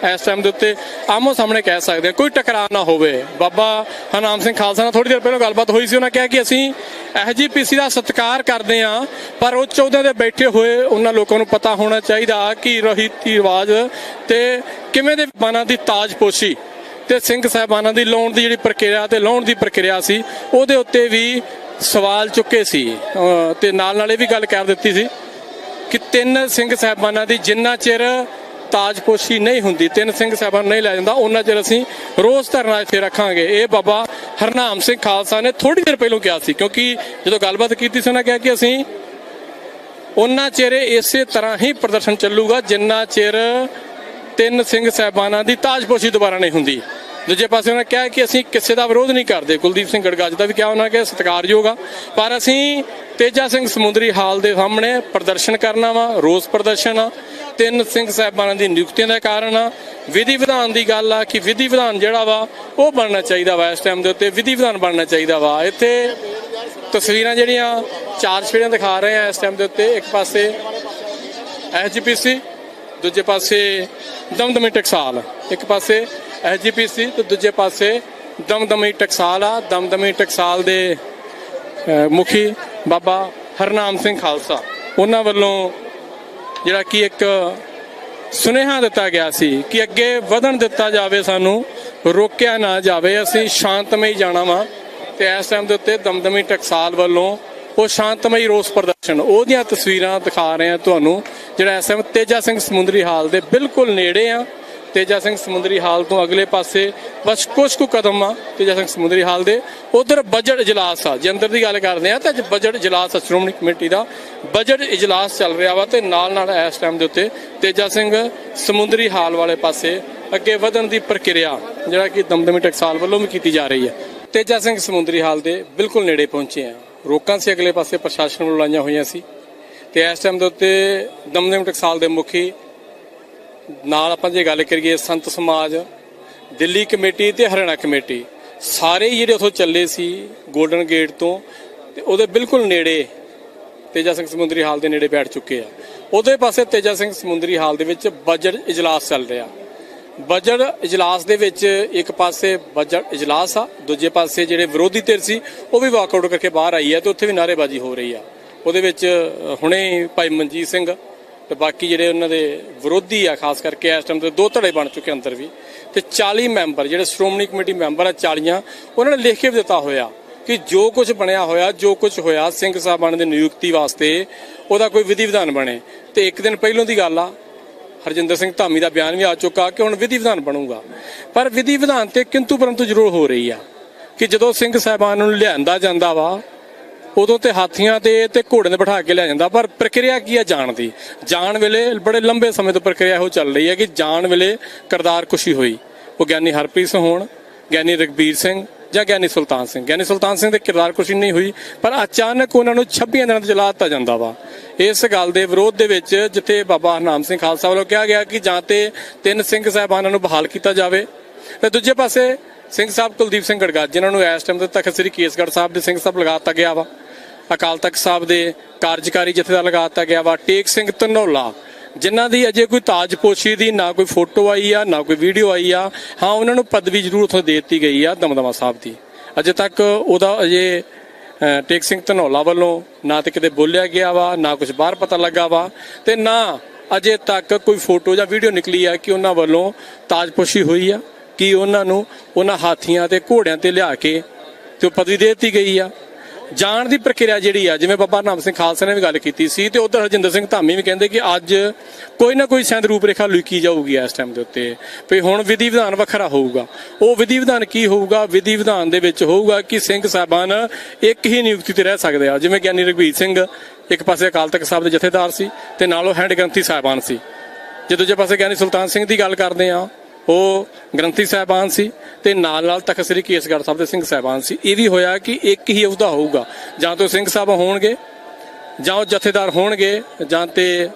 ਇਸ ਟਾਈਮ ਦੇ ਉੱਤੇ ਆਮੋ ਸਾਹਮਣੇ ਕਹਿ ਸਕਦੇ ਹਾਂ, ਕੋਈ ਟਕਰਾਅ ਨਾ ਹੋਵੇ। ਬਾਬਾ ਹਰਨਾਮ ਸਿੰਘ ਖਾਲਸਾ ਨਾਲ ਥੋੜੀ ਦੇਰ ਪਹਿਲਾਂ ਗੱਲਬਾਤ ਹੋਈ ਸੀ, ਉਹਨਾਂ ਕਿਹਾ ਕਿ ਅਸੀਂ ਐਸਜੀਪੀਸੀ ਦਾ ਸਤਿਕਾਰ ਕਰਦੇ ਆ ਪਰ ਉਹ ਚੌਧਰ ਦੇ ਬੈਠੇ ਹੋਏ, ਉਹਨਾਂ ਲੋਕਾਂ ਨੂੰ ਪਤਾ ਹੋਣਾ ਚਾਹੀਦਾ ਕਿ ਰਹੀਤੀ ਰਿਵਾਜ ਤੇ ਕਿਵੇਂ ਦੇ ਬਾਨਾਂ ਦੀ ਤਾਜਪੋਸ਼ੀ ਤੇ ਸਿੰਘ ਸਾਹਿਬਾਨਾਂ ਦੀ ਲਾਉਣ ਦੀ ਜਿਹੜੀ ਪ੍ਰਕਿਰਿਆ ਤੇ ਲਾਉਣ ਦੀ ਪ੍ਰਕਿਰਿਆ ਸੀ, ਉਹਦੇ ਉੱਤੇ ਵੀ ਸਵਾਲ ਚੁੱਕੇ ਸੀ। ਅਹ ਤੇ ਨਾਲ ਨਾਲ ਇਹ ਵੀ ਗੱਲ ਕਰ ਦਿੱਤੀ ਸੀ ਕਿ ਤਿੰਨ ਸਿੰਘ ਸਾਹਿਬਾਨਾਂ ਦੀ ਜਿੰਨਾ ਚਿਰ ਤਾਜਪੋਸ਼ੀ ਨਹੀਂ ਹੁੰਦੀ, ਤਿੰਨ ਸਿੰਘ ਸਾਹਿਬਾਨ ਨਹੀਂ ਲੈ ਜਾਂਦਾ, ਉਹਨਾਂ ਚਿਰ ਅਸੀਂ ਰੋਜ਼ ਧਰਨਾ ਇੱਥੇ ਰੱਖਾਂਗੇ। ਇਹ ਬਾਬਾ ਹਰਨਾਮ ਸਿੰਘ ਖਾਲਸਾ ਨੇ ਥੋੜੀ ਦੇਰ ਪਹਿਲਾਂ ਕਿਹਾ ਸੀ, ਕਿਉਂਕਿ ਜਦੋਂ ਗੱਲਬਾਤ ਕੀਤੀ ਸੀ, ਉਹਨਾਂ ਕਿਹਾ ਕਿ ਅਸੀਂ ਉਹਨਾਂ ਚਿਰ ਇਸੇ ਤਰ੍ਹਾਂ ਹੀ ਪ੍ਰਦਰਸ਼ਨ ਚੱਲੂਗਾ, ਜਿੰਨਾ ਚਿਰ ਤਿੰਨ ਸਿੰਘ ਸਾਹਿਬਾਨਾਂ ਦੀ ਤਾਜਪੋਸ਼ੀ ਦੁਬਾਰਾ ਨਹੀਂ ਹੁੰਦੀ। ਦੂਜੇ ਪਾਸੇ ਉਹਨਾਂ ਕਿਹਾ ਕਿ ਅਸੀਂ ਕਿਸੇ ਦਾ ਵਿਰੋਧ ਨਹੀਂ ਕਰਦੇ। ਕੁਲਦੀਪ ਸਿੰਘ ਗੜਗਾਜ ਦਾ ਵੀ ਕਿਹਾ, ਉਹਨਾਂ ਕਿ ਸਤਿਕਾਰਯੋਗ ਆ। ਪਰ ਅਸੀਂ ਤੇਜਾ ਸਿੰਘ ਸਮੁੰਦਰੀ ਹਾਲ ਦੇ ਸਾਹਮਣੇ ਪ੍ਰਦਰਸ਼ਨ ਕਰਨਾ ਵਾ, ਰੋਸ ਪ੍ਰਦਰਸ਼ਨ ਆ। ਤਿੰਨ ਸਿੰਘ ਸਾਹਿਬਾਨਾਂ ਦੀ ਨਿਯੁਕਤੀਆਂ ਦਾ ਕਾਰਨ ਆ। ਵਿਧੀ ਵਿਧਾਨ ਦੀ ਗੱਲ ਆ ਕਿ ਵਿਧੀ ਵਿਧਾਨ ਜਿਹੜਾ ਵਾ, ਉਹ ਬਣਨਾ ਚਾਹੀਦਾ ਵਾ ਇਸ ਟਾਈਮ ਦੇ ਉੱਤੇ। ਵਿਧੀ ਵਿਧਾਨ ਬਣਨਾ ਚਾਹੀਦਾ ਵਾ। ਇੱਥੇ ਤਸਵੀਰਾਂ ਜਿਹੜੀਆਂ ਚਾਰ ਛੇੜੀਆਂ ਦਿਖਾ ਰਹੇ ਆ ਇਸ ਟਾਈਮ ਦੇ ਉੱਤੇ। ਇੱਕ ਪਾਸੇ ਐਸਜੀਪੀਸੀ ਦੂਜੇ ਪਾਸੇ ਦਮਦਮੀ ਟਕਸਾਲ। ਇੱਕ ਪਾਸੇ ਐਸਜੀਪੀਸੀ ਤੇ ਦੂਜੇ ਪਾਸੇ ਦਮਦਮੀ ਟਕਸਾਲ ਆ। ਦਮਦਮੀ ਟਕਸਾਲ ਦੇ ਮੁਖੀ ਬਾਬਾ ਹਰਨਾਮ ਸਿੰਘ ਖਾਲਸਾ। ਉਹਨਾਂ ਵੱਲੋਂ ਜਿਹੜਾ ਕਿ ਇੱਕ ਸੁਨੇਹਾ ਦਿੱਤਾ ਗਿਆ ਸੀ ਕਿ ਅੱਗੇ ਵਧਣ ਦਿੱਤਾ ਜਾਵੇ ਸਾਨੂੰ, ਰੋਕਿਆ ਨਾ ਜਾਵੇ, ਅਸੀਂ ਸ਼ਾਂਤਮਈ ਜਾਣਾ ਵਾ। ਤੇ ਇਸ ਟਾਈਮ ਦੇ ਉੱਤੇ ਦਮਦਮੀ ਟਕਸਾਲ ਵੱਲੋਂ ਉਹ ਸ਼ਾਂਤਮਈ ਰੋਸ ਪ੍ਰਦਰਸ਼ਨ, ਉਹਦੀਆਂ ਤਸਵੀਰਾਂ ਦਿਖਾ ਰਹੇ ਆ ਤੁਹਾਨੂੰ। ਜਿਹੜਾ ਇਸ ਟਾਈਮ ਤੇਜਾ ਸਿੰਘ ਸਮੁੰਦਰੀ ਹਾਲ ਦੇ ਬਿਲਕੁਲ ਨੇੜੇ ਆ। ਤੇਜਾ ਸਿੰਘ ਸਮੁੰਦਰੀ ਹਾਲ ਤੋਂ ਅਗਲੇ ਪਾਸੇ, ਬਸ ਕੁਝ ਕੁ ਕਦਮ ਆ ਤੇਜਾ ਸਿੰਘ ਸਮੁੰਦਰੀ ਹਾਲ ਦੇ। ਉਧਰ ਬਜਟ ਇਜਲਾਸ ਆ। ਜੇ ਅੰਦਰ ਦੀ ਗੱਲ ਕਰਦੇ ਆ ਤਾਂ ਬਜਟ ਇਜਲਾਸ ਆ, ਸ਼੍ਰੋਮਣੀ ਕਮੇਟੀ ਦਾ। ਬਜਟ ਇਜਲਾਸ ਚੱਲ ਰਿਹਾ ਵਾ ਤੇ ਨਾਲ ਨਾਲ ਇਸ ਟਾਈਮ ਦੇ ਉੱਤੇ ਤੇਜਾ ਸਿੰਘ ਸਮੁੰਦਰੀ ਹਾਲ ਵਾਲੇ ਪਾਸੇ ਅੱਗੇ ਵਧਣ ਦੀ ਪ੍ਰਕਿਰਿਆ, ਜਿਹੜਾ ਕਿ ਦਮਦਮੀ ਟਕਸਾਲ ਵੱਲੋਂ ਵੀ ਕੀਤੀ ਜਾ ਰਹੀ ਹੈ। ਤੇਜਾ ਸਿੰਘ ਸਮੁੰਦਰੀ ਹਾਲ ਦੇ ਬਿਲਕੁਲ ਨੇੜੇ ਪਹੁੰਚੇ ਆ। ਰੋਕਾਂ ਸੀ ਅਗਲੇ ਪਾਸੇ, ਪ੍ਰਸ਼ਾਸਨ ਵੱਲੋਂ ਲਾਈਆਂ ਹੋਈਆਂ ਸੀ। ਤੇ ਇਸ ਟਾਈਮ ਦੇ ਉੱਤੇ ਦਮਦਮੀ ਟਕਸਾਲ ਦੇ ਮੁਖੀ ਨਾਲ ਆਪਾਂ ਜੇ ਗੱਲ ਕਰੀਏ ਸੰਤ ਸਮਾਜ, ਦਿੱਲੀ ਕਮੇਟੀ ਤੇ ਹਰਿਆਣਾ ਕਮੇਟੀ, ਸਾਰੇ ਹੀ ਜਿਹੜੇ ਉਥੋਂ ਚੱਲੇ ਸੀ 골ਡਨ ਗੇਟ ਤੋਂ, ਤੇ ਉਹਦੇ ਬਿਲਕੁਲ ਨੇੜੇ ਤੇਜਾ ਸਿੰਘ ਸਮੁੰਦਰੀ ਹਾਲ ਦੇ ਨੇੜੇ ਬੈਠ ਚੁੱਕੇ ਆ। ਉਹਦੇ ਪਾਸੇ ਤੇਜਾ ਸਿੰਘ ਸਮੁੰਦਰੀ ਹਾਲ ਦੇ ਵਿੱਚ ਬਜਟ ਇਜਲਾਸ ਚੱਲ ਰਿਹਾ। ਬਜਟ ਇਜਲਾਸ ਦੇ ਵਿੱਚ ਇੱਕ ਪਾਸੇ ਬਜਟ ਇਜਲਾਸ ਆ, ਦੂਜੇ ਪਾਸੇ ਜਿਹੜੇ ਵਿਰੋਧੀ ਧਿਰ ਸੀ, ਉਹ ਵੀ ਵਾਕਆਊਟ ਕਰਕੇ ਬਾਹਰ ਆਈ ਹੈ ਤੇ ਉੱਥੇ ਵੀ ਨਾਅਰੇਬਾਜ਼ੀ ਹੋ ਰਹੀ ਆ। ਉਹਦੇ ਵਿੱਚ ਹੁਣੇ ਭਾਈ ਮਨਜੀਤ ਸਿੰਘ ਤੇ ਬਾਕੀ ਜਿਹੜੇ ਉਹਨਾਂ ਦੇ ਵਿਰੋਧੀ ਆ, ਖਾਸ ਕਰਕੇ ਇਸ ਟਾਈਮ ਤੇ ਦੋ ਧੜੇ ਬਣ ਚੁੱਕੇ ਅੰਦਰ ਵੀ। ਤੇ 40 ਮੈਂਬਰ, ਜਿਹੜੇ ਸ਼੍ਰੋਮਣੀ ਕਮੇਟੀ ਮੈਂਬਰ ਆ 40 ਉਹਨਾਂ ਨੇ ਲਿਖ ਕੇ ਵੀ ਦਿੱਤਾ ਹੋਇਆ ਕਿ ਜੋ ਕੁਝ ਬਣਿਆ ਹੋਇਆ, ਜੋ ਕੁਝ ਹੋਇਆ ਸਿੰਘ ਸਾਹਿਬਾਨ ਦੀ ਨਿਯੁਕਤੀ ਵਾਸਤੇ, ਉਹਦਾ ਕੋਈ ਵਿਧੀ ਵਿਧਾਨ ਬਣੇ। ਤੇ ਇੱਕ ਦਿਨ ਪਹਿਲਾਂ ਦੀ ਗੱਲ ਆ, ਹਰਜਿੰਦਰ ਸਿੰਘ ਧਾਮੀ ਦਾ ਬਿਆਨ ਵੀ ਆ ਚੁੱਕਾ ਕਿ ਹੁਣ ਵਿਧੀ ਵਿਧਾਨ ਬਣੂਗਾ। ਪਰ ਵਿਧੀ ਵਿਧਾਨ ਤੇ ਕਿੰਤੂ ਪਰੰਤੂ ਜ਼ਰੂਰ ਹੋ ਰਹੀ ਆ ਕਿ ਜਦੋਂ ਸਿੰਘ ਸਾਹਿਬਾਨ ਨੂੰ ਲਿਆਂਦਾ ਜਾਂਦਾ ਵਾ ਉਦੋਂ ਤੇ ਹਾਥੀਆਂ ਤੇ ਤੇ ਘੋੜੇ ਤੇ ਬਿਠਾ ਕੇ ਲਿਆ ਜਾਂਦਾ, ਪਰ ਪ੍ਰਕਿਰਿਆ ਕੀ ਹੈ ਜਾਣ ਦੀ? ਜਾਣ ਵੇਲੇ ਬੜੇ ਲੰਬੇ ਸਮੇਂ ਤੋਂ ਪ੍ਰਕਿਰਿਆ ਇਹੋ ਚੱਲ ਰਹੀ ਹੈ ਕਿ ਜਾਣ ਵੇਲੇ ਕਰਤਾਰ ਕੁਸ਼ੀ ਹੋਈ। ਉਹ ਗਿਆਨੀ ਹਰਪ੍ਰੀਤ ਸਿੰਘ ਹੋਣ, ਗਿਆਨੀ ਰਗਬੀਰ ਸਿੰਘ ਜਾਂ ਗਿਆਨੀ ਸੁਲਤਾਨ ਸਿੰਘ। ਗਿਆਨੀ ਸੁਲਤਾਨ ਸਿੰਘ ਦੇ ਕਿਰਦਾਰ ਕੁਸ਼ੀ ਨਹੀਂ ਹੋਈ, ਪਰ ਅਚਾਨਕ ਉਹਨਾਂ ਨੂੰ 26 ਦਿਨਾਂ ਤੇ ਜਲਾ ਦਿੱਤਾ ਜਾਂਦਾ ਵਾ। ਇਸ ਗੱਲ ਦੇ ਵਿਰੋਧ ਦੇ ਵਿੱਚ ਜਿੱਥੇ ਬਾਬਾ ਹਰਨਾਮ ਸਿੰਘ ਖਾਲਸਾ ਵੱਲੋਂ ਕਿਹਾ ਗਿਆ ਕਿ ਜਾਂ ਤੇ ਤਿੰਨ ਸਿੰਘ ਸਾਹਿਬਾਨਾਂ ਨੂੰ ਬਹਾਲ ਕੀਤਾ ਜਾਵੇ, ਤੇ ਦੂਜੇ ਪਾਸੇ ਸਿੰਘ ਸਾਹਿਬ ਕੁਲਦੀਪ ਸਿੰਘ ਗੜਗਾ, ਜਿਨ੍ਹਾਂ ਨੂੰ ਇਸ ਟਾਈਮ ਤੇ ਤਖਤ ਸ੍ਰੀ ਕੇਸਗੜ੍ਹ ਸਾਹਿਬ ਦੇ ਸਿੰਘ ਸਾਹਿਬ ਲਗਾ ਦਿੱਤਾ ਗਿਆ ਵਾ। ਅਕਾਲ ਤਖਤ ਸਾਹਿਬ ਦੇ ਕਾਰਜਕਾਰੀ ਜਥੇਦਾਰ ਲਗਾ ਦਿੱਤਾ ਗਿਆ ਵਾ। ਟੇਕ ਸਿੰਘ ਧਨੌਲਾ, ਜਿਨ੍ਹਾਂ ਦੀ ਅਜੇ ਕੋਈ ਤਾਜਪੋਸ਼ੀ ਦੀ ਨਾ ਕੋਈ ਫੋਟੋ ਆਈ ਆ, ਨਾ ਕੋਈ ਵੀਡੀਓ ਆਈ ਆ, ਹਾਂ, ਉਹਨਾਂ ਨੂੰ ਪਦਵੀ ਜ਼ਰੂਰ ਉੱਥੋਂ ਦੇ ਦਿੱਤੀ ਗਈ ਆ ਦਮਦਮਾ ਸਾਹਿਬ ਦੀ। ਅਜੇ ਤੱਕ ਉਹਦਾ ਅਜੇ ਟੇਕ ਸਿੰਘ ਧਨੌਲਾ ਵੱਲੋਂ ਨਾ ਤੇ ਕਿਤੇ ਬੋਲਿਆ ਗਿਆ ਵਾ, ਨਾ ਕੁਝ ਬਾਹਰ ਪਤਾ ਲੱਗਾ ਵਾ ਤੇ ਨਾ ਅਜੇ ਤੱਕ ਕੋਈ ਫੋਟੋ ਜਾਂ ਵੀਡੀਓ ਨਿਕਲੀ ਆ ਕਿ ਉਹਨਾਂ ਵੱਲੋਂ ਤਾਜਪੋਸ਼ੀ ਹੋਈ ਆ। ਕਿ ਉਹਨਾਂ ਨੂੰ ਉਹਨਾਂ ਹਾਥੀਆਂ ਤੇ ਘੋੜਿਆਂ ਤੇ ਲਿਆ ਕੇ ਤੇ ਉਹ ਪਦਵੀ ਦੇ ਦਿੱਤੀ ਗਈ ਆ। ਜਾਣ ਦੀ ਪ੍ਰਕਿਰਿਆ ਜਿਹੜੀ ਆ, ਜਿਵੇਂ ਬਾਬਾ ਨਾਮ ਸਿੰਘ ਖਾਲਸਾ ਨੇ ਵੀ ਗੱਲ ਕੀਤੀ ਸੀ ਤੇ ਉਧਰ ਹਰਜਿੰਦਰ ਸਿੰਘ ਧਾਮੀ ਵੀ ਕਹਿੰਦੇ ਕਿ ਅੱਜ ਕੋਈ ਨਾ ਕੋਈ ਸ਼ਾਇਦ ਰੂਪਰੇਖਾ ਲਿਖੀ ਜਾਊਗੀ ਇਸ ਟਾਈਮ ਦੇ ਉੱਤੇ। ਵੀ ਹੁਣ ਵਿਧੀ ਵਿਧਾਨ ਵੱਖਰਾ ਹੋਊਗਾ। ਉਹ ਵਿਧੀ ਵਿਧਾਨ ਕੀ ਹੋਊਗਾ? ਵਿਧੀ ਵਿਧਾਨ ਦੇ ਵਿੱਚ ਹੋਊਗਾ ਕਿ ਸਿੰਘ ਸਾਹਿਬਾਨ ਇੱਕ ਹੀ ਨਿਯੁਕਤੀ ਤੇ ਰਹਿ ਸਕਦੇ ਆ। ਜਿਵੇਂ ਗਿਆਨੀ ਰਘਬੀਰ ਸਿੰਘ ਇੱਕ ਪਾਸੇ ਅਕਾਲ ਤਖਤ ਸਾਹਿਬ ਦੇ ਜਥੇਦਾਰ ਸੀ ਤੇ ਨਾਲ ਉਹ ਹੈਂਡ ਗ੍ਰੰਥੀ ਸਾਹਿਬਾਨ ਸੀ। ਜੇ ਦੂਜੇ ਪਾਸੇ ਗਿਆਨੀ ਸੁਲਤਾਨ ਸਿੰਘ ਦੀ ਗੱਲ ਕਰਦੇ ਆ ਉਹ ਗ੍ਰੰਥੀ ਸਾਹਿਬਾਨ ਸੀ ਤੇ ਨਾਲ ਨਾਲ ਤਖਤ ਸ੍ਰੀ ਕੇਸਗੜ੍ਹ ਸਾਹਿਬ ਦੇ ਸਿੰਘ ਸਾਹਿਬਾਨ ਸੀ। ਇਹ ਵੀ ਹੋਇਆ ਕਿ ਇੱਕ ਹੀ ਅਹੁਦਾ ਹੋਊਗਾ। ਜਾਂ ਤੋਂ ਸਿੰਘ ਸਾਹਿਬ ਹੋਣਗੇ, ਜਾਂ ਉਹ ਜਥੇਦਾਰ ਹੋਣਗੇ, ਜਾਂ ਤੇ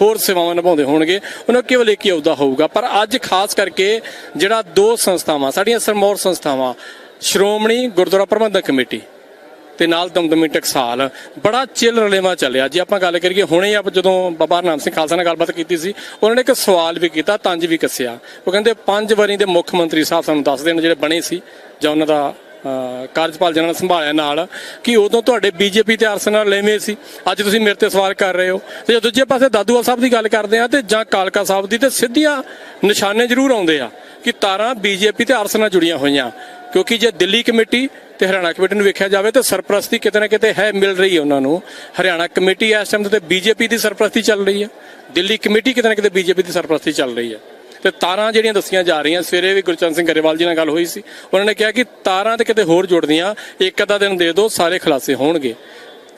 ਹੋਰ ਸੇਵਾਵਾਂ ਨਿਭਾਉਂਦੇ ਹੋਣਗੇ। ਉਹਨਾਂ ਕੇਵਲ ਇੱਕ ਹੀ ਅਹੁਦਾ ਹੋਊਗਾ। ਪਰ ਅੱਜ ਖਾਸ ਕਰਕੇ ਜਿਹੜਾ ਦੋ ਸੰਸਥਾਵਾਂ, ਸਾਡੀਆਂ ਸਰਮੌਰ ਸੰਸਥਾਵਾਂ, ਸ਼੍ਰੋਮਣੀ ਗੁਰਦੁਆਰਾ ਪ੍ਰਬੰਧਕ ਕਮੇਟੀ ਤੇ ਨਾਲ ਦਮਦਮੀ ਟਕਸਾਲ। ਬੜਾ ਚਿਲ ਰਲੇਵਾ ਚੱਲਿਆ। ਜੇ ਆਪਾਂ ਗੱਲ ਕਰੀਏ, ਹੁਣੇ ਆਪ ਜਦੋਂ ਬਾਬਾ ਹਰਨਾਮ ਸਿੰਘ ਖਾਲਸਾ ਨਾਲ ਗੱਲਬਾਤ ਕੀਤੀ ਸੀ, ਉਹਨਾਂ ਨੇ ਇੱਕ ਸਵਾਲ ਵੀ ਕੀਤਾ, ਤੰਜ ਵੀ ਕੱਸਿਆ। ਉਹ ਕਹਿੰਦੇ, ਪੰਜ ਵਾਰੀ ਦੇ ਮੁੱਖ ਮੰਤਰੀ ਸਾਹਿਬ ਸਾਨੂੰ ਦੱਸਦੇ ਨੇ ਜਿਹੜੇ ਬਣੇ ਸੀ, ਜਾਂ ਉਹਨਾਂ ਦਾ ਕਾਰਜਪਾਲ ਜਿਹਨਾਂ ਨੇ ਸੰਭਾਲਿਆ ਨਾਲ, ਕਿ ਉਦੋਂ ਤੁਹਾਡੇ ਬੀਜੇਪੀ ਤੇ ਅਰਸਨ ਨਾਲ ਲੈਵੇਂ ਸੀ। ਅੱਜ ਤੁਸੀਂ ਮੇਰੇ ਤੇ ਸਵਾਲ ਕਰ ਰਹੇ ਹੋ। ਤੇ ਜੇ ਦੂਜੇ ਪਾਸੇ ਦਾਦੂਵਾਲ ਸਾਹਿਬ ਦੀ ਗੱਲ ਕਰਦੇ ਆ ਤੇ ਜਾਂ ਕਾਲਕਾ ਸਾਹਿਬ ਦੀ, ਤੇ ਸਿੱਧੀਆਂ ਨਿਸ਼ਾਨੇ ਜ਼ਰੂਰ ਆਉਂਦੇ ਆ ਕਿ ਤਾਰਾਂ ਬੀਜੇਪੀ ਤੇ ਅਰਸਨ ਨਾਲ ਜੁੜੀਆਂ ਹੋਈਆਂ। ਕਿਉਂਕਿ ਜੇ ਦਿੱਲੀ ਕਮੇਟੀ ਤੇ ਹਰਿਆਣਾ ਕਮੇਟੀ ਨੂੰ ਵੇਖਿਆ ਜਾਵੇ ਤਾਂ ਸਰਪ੍ਰਸਤੀ ਕਿਤੇ ਨਾ ਕਿਤੇ ਹੈ, ਮਿਲ ਰਹੀ ਹੈ ਉਹਨਾਂ ਨੂੰ। ਹਰਿਆਣਾ ਕਮੇਟੀ ਇਸ ਟਾਈਮ ਤੇ ਬੀਜੇਪੀ ਦੀ ਸਰਪ੍ਰਸਤੀ ਚੱਲ ਰਹੀ ਹੈ। ਦਿੱਲੀ ਕਮੇਟੀ ਕਿਤੇ ਨਾ ਕਿਤੇ ਬੀਜੇਪੀ ਦੀ ਸਰਪ੍ਰਸਤੀ ਚੱਲ ਰਹੀ ਹੈ। ਤੇ ਤਾਰਾਂ ਜਿਹੜੀਆਂ ਦੱਸੀਆਂ ਜਾ ਰਹੀਆਂ, ਸਵੇਰੇ ਵੀ ਗੁਰਚਰਨ ਸਿੰਘ ਗਰੇਵਾਲ ਜੀ ਨਾਲ ਗੱਲ ਹੋਈ ਸੀ। ਉਹਨਾਂ ਨੇ ਕਿਹਾ ਕਿ ਤਾਰਾਂ ਤੇ ਕਿਤੇ ਹੋਰ ਜੁੜਦੀਆਂ, ਇੱਕ ਅੱਧਾ ਦਿਨ ਦੇ ਦਿਓ, ਸਾਰੇ ਖੁਲਾਸੇ ਹੋਣਗੇ।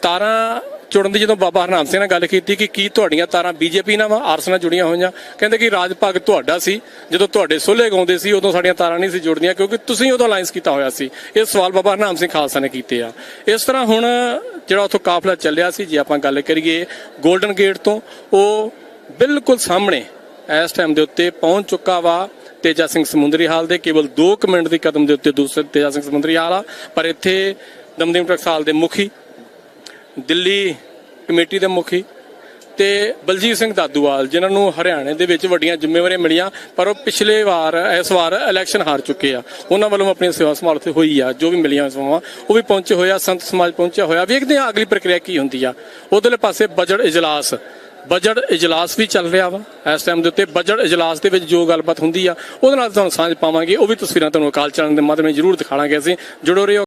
ਤਾਰਾਂ ਜੁੜਨ ਦੀ ਜਦੋਂ ਬਾਬਾ ਹਰਨਾਮ ਸਿੰਘ ਨਾਲ ਗੱਲ ਕੀਤੀ ਕਿ ਕੀ ਤੁਹਾਡੀਆਂ ਤਾਰਾਂ ਬੀਜੇਪੀ ਨਾਲ ਵਾ, ਆਰਸ ਨਾਲ ਜੁੜੀਆਂ ਹੋਈਆਂ, ਕਹਿੰਦੇ ਕਿ ਰਾਜ ਭਾਗ ਤੁਹਾਡਾ ਸੀ, ਜਦੋਂ ਤੁਹਾਡੇ ਸੋਲੇ ਗਾਉਂਦੇ ਸੀ, ਉਦੋਂ ਸਾਡੀਆਂ ਤਾਰਾਂ ਨਹੀਂ ਸੀ ਜੁੜਦੀਆਂ, ਕਿਉਂਕਿ ਤੁਸੀਂ ਉਦੋਂ ਅਲਾਈਅੰਸ ਕੀਤਾ ਹੋਇਆ ਸੀ। ਇਹ ਸਵਾਲ ਬਾਬਾ ਹਰਨਾਮ ਸਿੰਘ ਖਾਲਸਾ ਨੇ ਕੀਤੇ ਆ। ਇਸ ਤਰ੍ਹਾਂ ਹੁਣ ਜਿਹੜਾ ਉੱਥੋਂ ਕਾਫਲਾ ਚੱਲਿਆ ਸੀ, ਜੇ ਆਪਾਂ ਗੱਲ ਕਰੀਏ 골ਡਨ ਗੇਟ ਤੋਂ, ਉਹ ਬਿਲਕੁਲ ਸਾਹਮਣੇ ਇਸ ਟਾਈਮ ਦੇ ਉੱਤੇ ਪਹੁੰਚ ਚੁੱਕਾ ਵਾ ਤੇਜਾ ਸਿੰਘ ਸਮੁੰਦਰੀ ਹਾਲ ਦੇ, ਕੇਵਲ 2 ਮਿੰਟ ਦੀ ਕਦਮ ਦੇ ਉੱਤੇ ਦੂਸਰੇ ਤੇਜਾ ਸਿੰਘ ਸਮੁੰਦਰੀ ਹਾਲ ਆ, ਪਰ ਇੱਥੇ ਦਮਦਮ ਟਕਸਾਲ ਦੇ ਮੁਖੀ ਦਿੱਲੀ ਕਮੇਟੀ ਦੇ ਮੁਖੀ ਤੇ ਬਲਜੀਤ ਸਿੰਘ ਦਾਦੂਵਾਲ, ਜਿਨ੍ਹਾਂ ਨੂੰ ਹਰਿਆਣੇ ਦੇ ਵਿੱਚ ਵੱਡੀਆਂ ਜ਼ਿੰਮੇਵਾਰੀਆਂ ਮਿਲੀਆਂ, ਪਰ ਉਹ ਪਿਛਲੇ ਵਾਰ, ਇਸ ਵਾਰ ਇਲੈਕਸ਼ਨ ਹਾਰ ਚੁੱਕੇ ਆ। ਉਹਨਾਂ ਵੱਲੋਂ ਆਪਣੀ ਸੇਵਾ ਸੰਭਾਲ ਉੱਥੇ ਹੋਈ ਆ, ਜੋ ਵੀ ਮਿਲੀਆਂ ਸੇਵਾਵਾਂ, ਉਹ ਵੀ ਪਹੁੰਚੇ ਹੋਇਆ ਸੰਤ ਸਮਾਜ ਪਹੁੰਚਿਆ ਹੋਇਆ। ਵੇਖਦੇ ਆ ਅਗਲੀ ਪ੍ਰਕਿਰਿਆ ਕੀ ਹੁੰਦੀ ਆ। ਉਧਰਲੇ ਪਾਸੇ ਬਜਟ ਇਜਲਾਸ। ਬਜਟ ਇਜਲਾਸ ਵੀ ਚੱਲ ਰਿਹਾ ਵਾ। ਇਸ ਟਾਈਮ ਦੇ ਉੱਤੇ ਬਜਟ ਇਜਲਾਸ ਦੇ ਵਿੱਚ ਜੋ ਗੱਲਬਾਤ ਹੁੰਦੀ ਆ, ਉਹਦੇ ਨਾਲ ਤੁਹਾਨੂੰ ਸਾਂਝ ਪਾਵਾਂਗੇ। ਉਹ ਵੀ ਤਸਵੀਰਾਂ ਤੁਹਾਨੂੰ ਅਕਾਲ ਚੈਨਲ ਦੇ ਮਾਧਿਅਮ ਜ਼ਰੂਰ ਦਿਖਾਵਾਂਗੇ ਅਸੀਂ। ਜੁੜੋ ਰਹੋ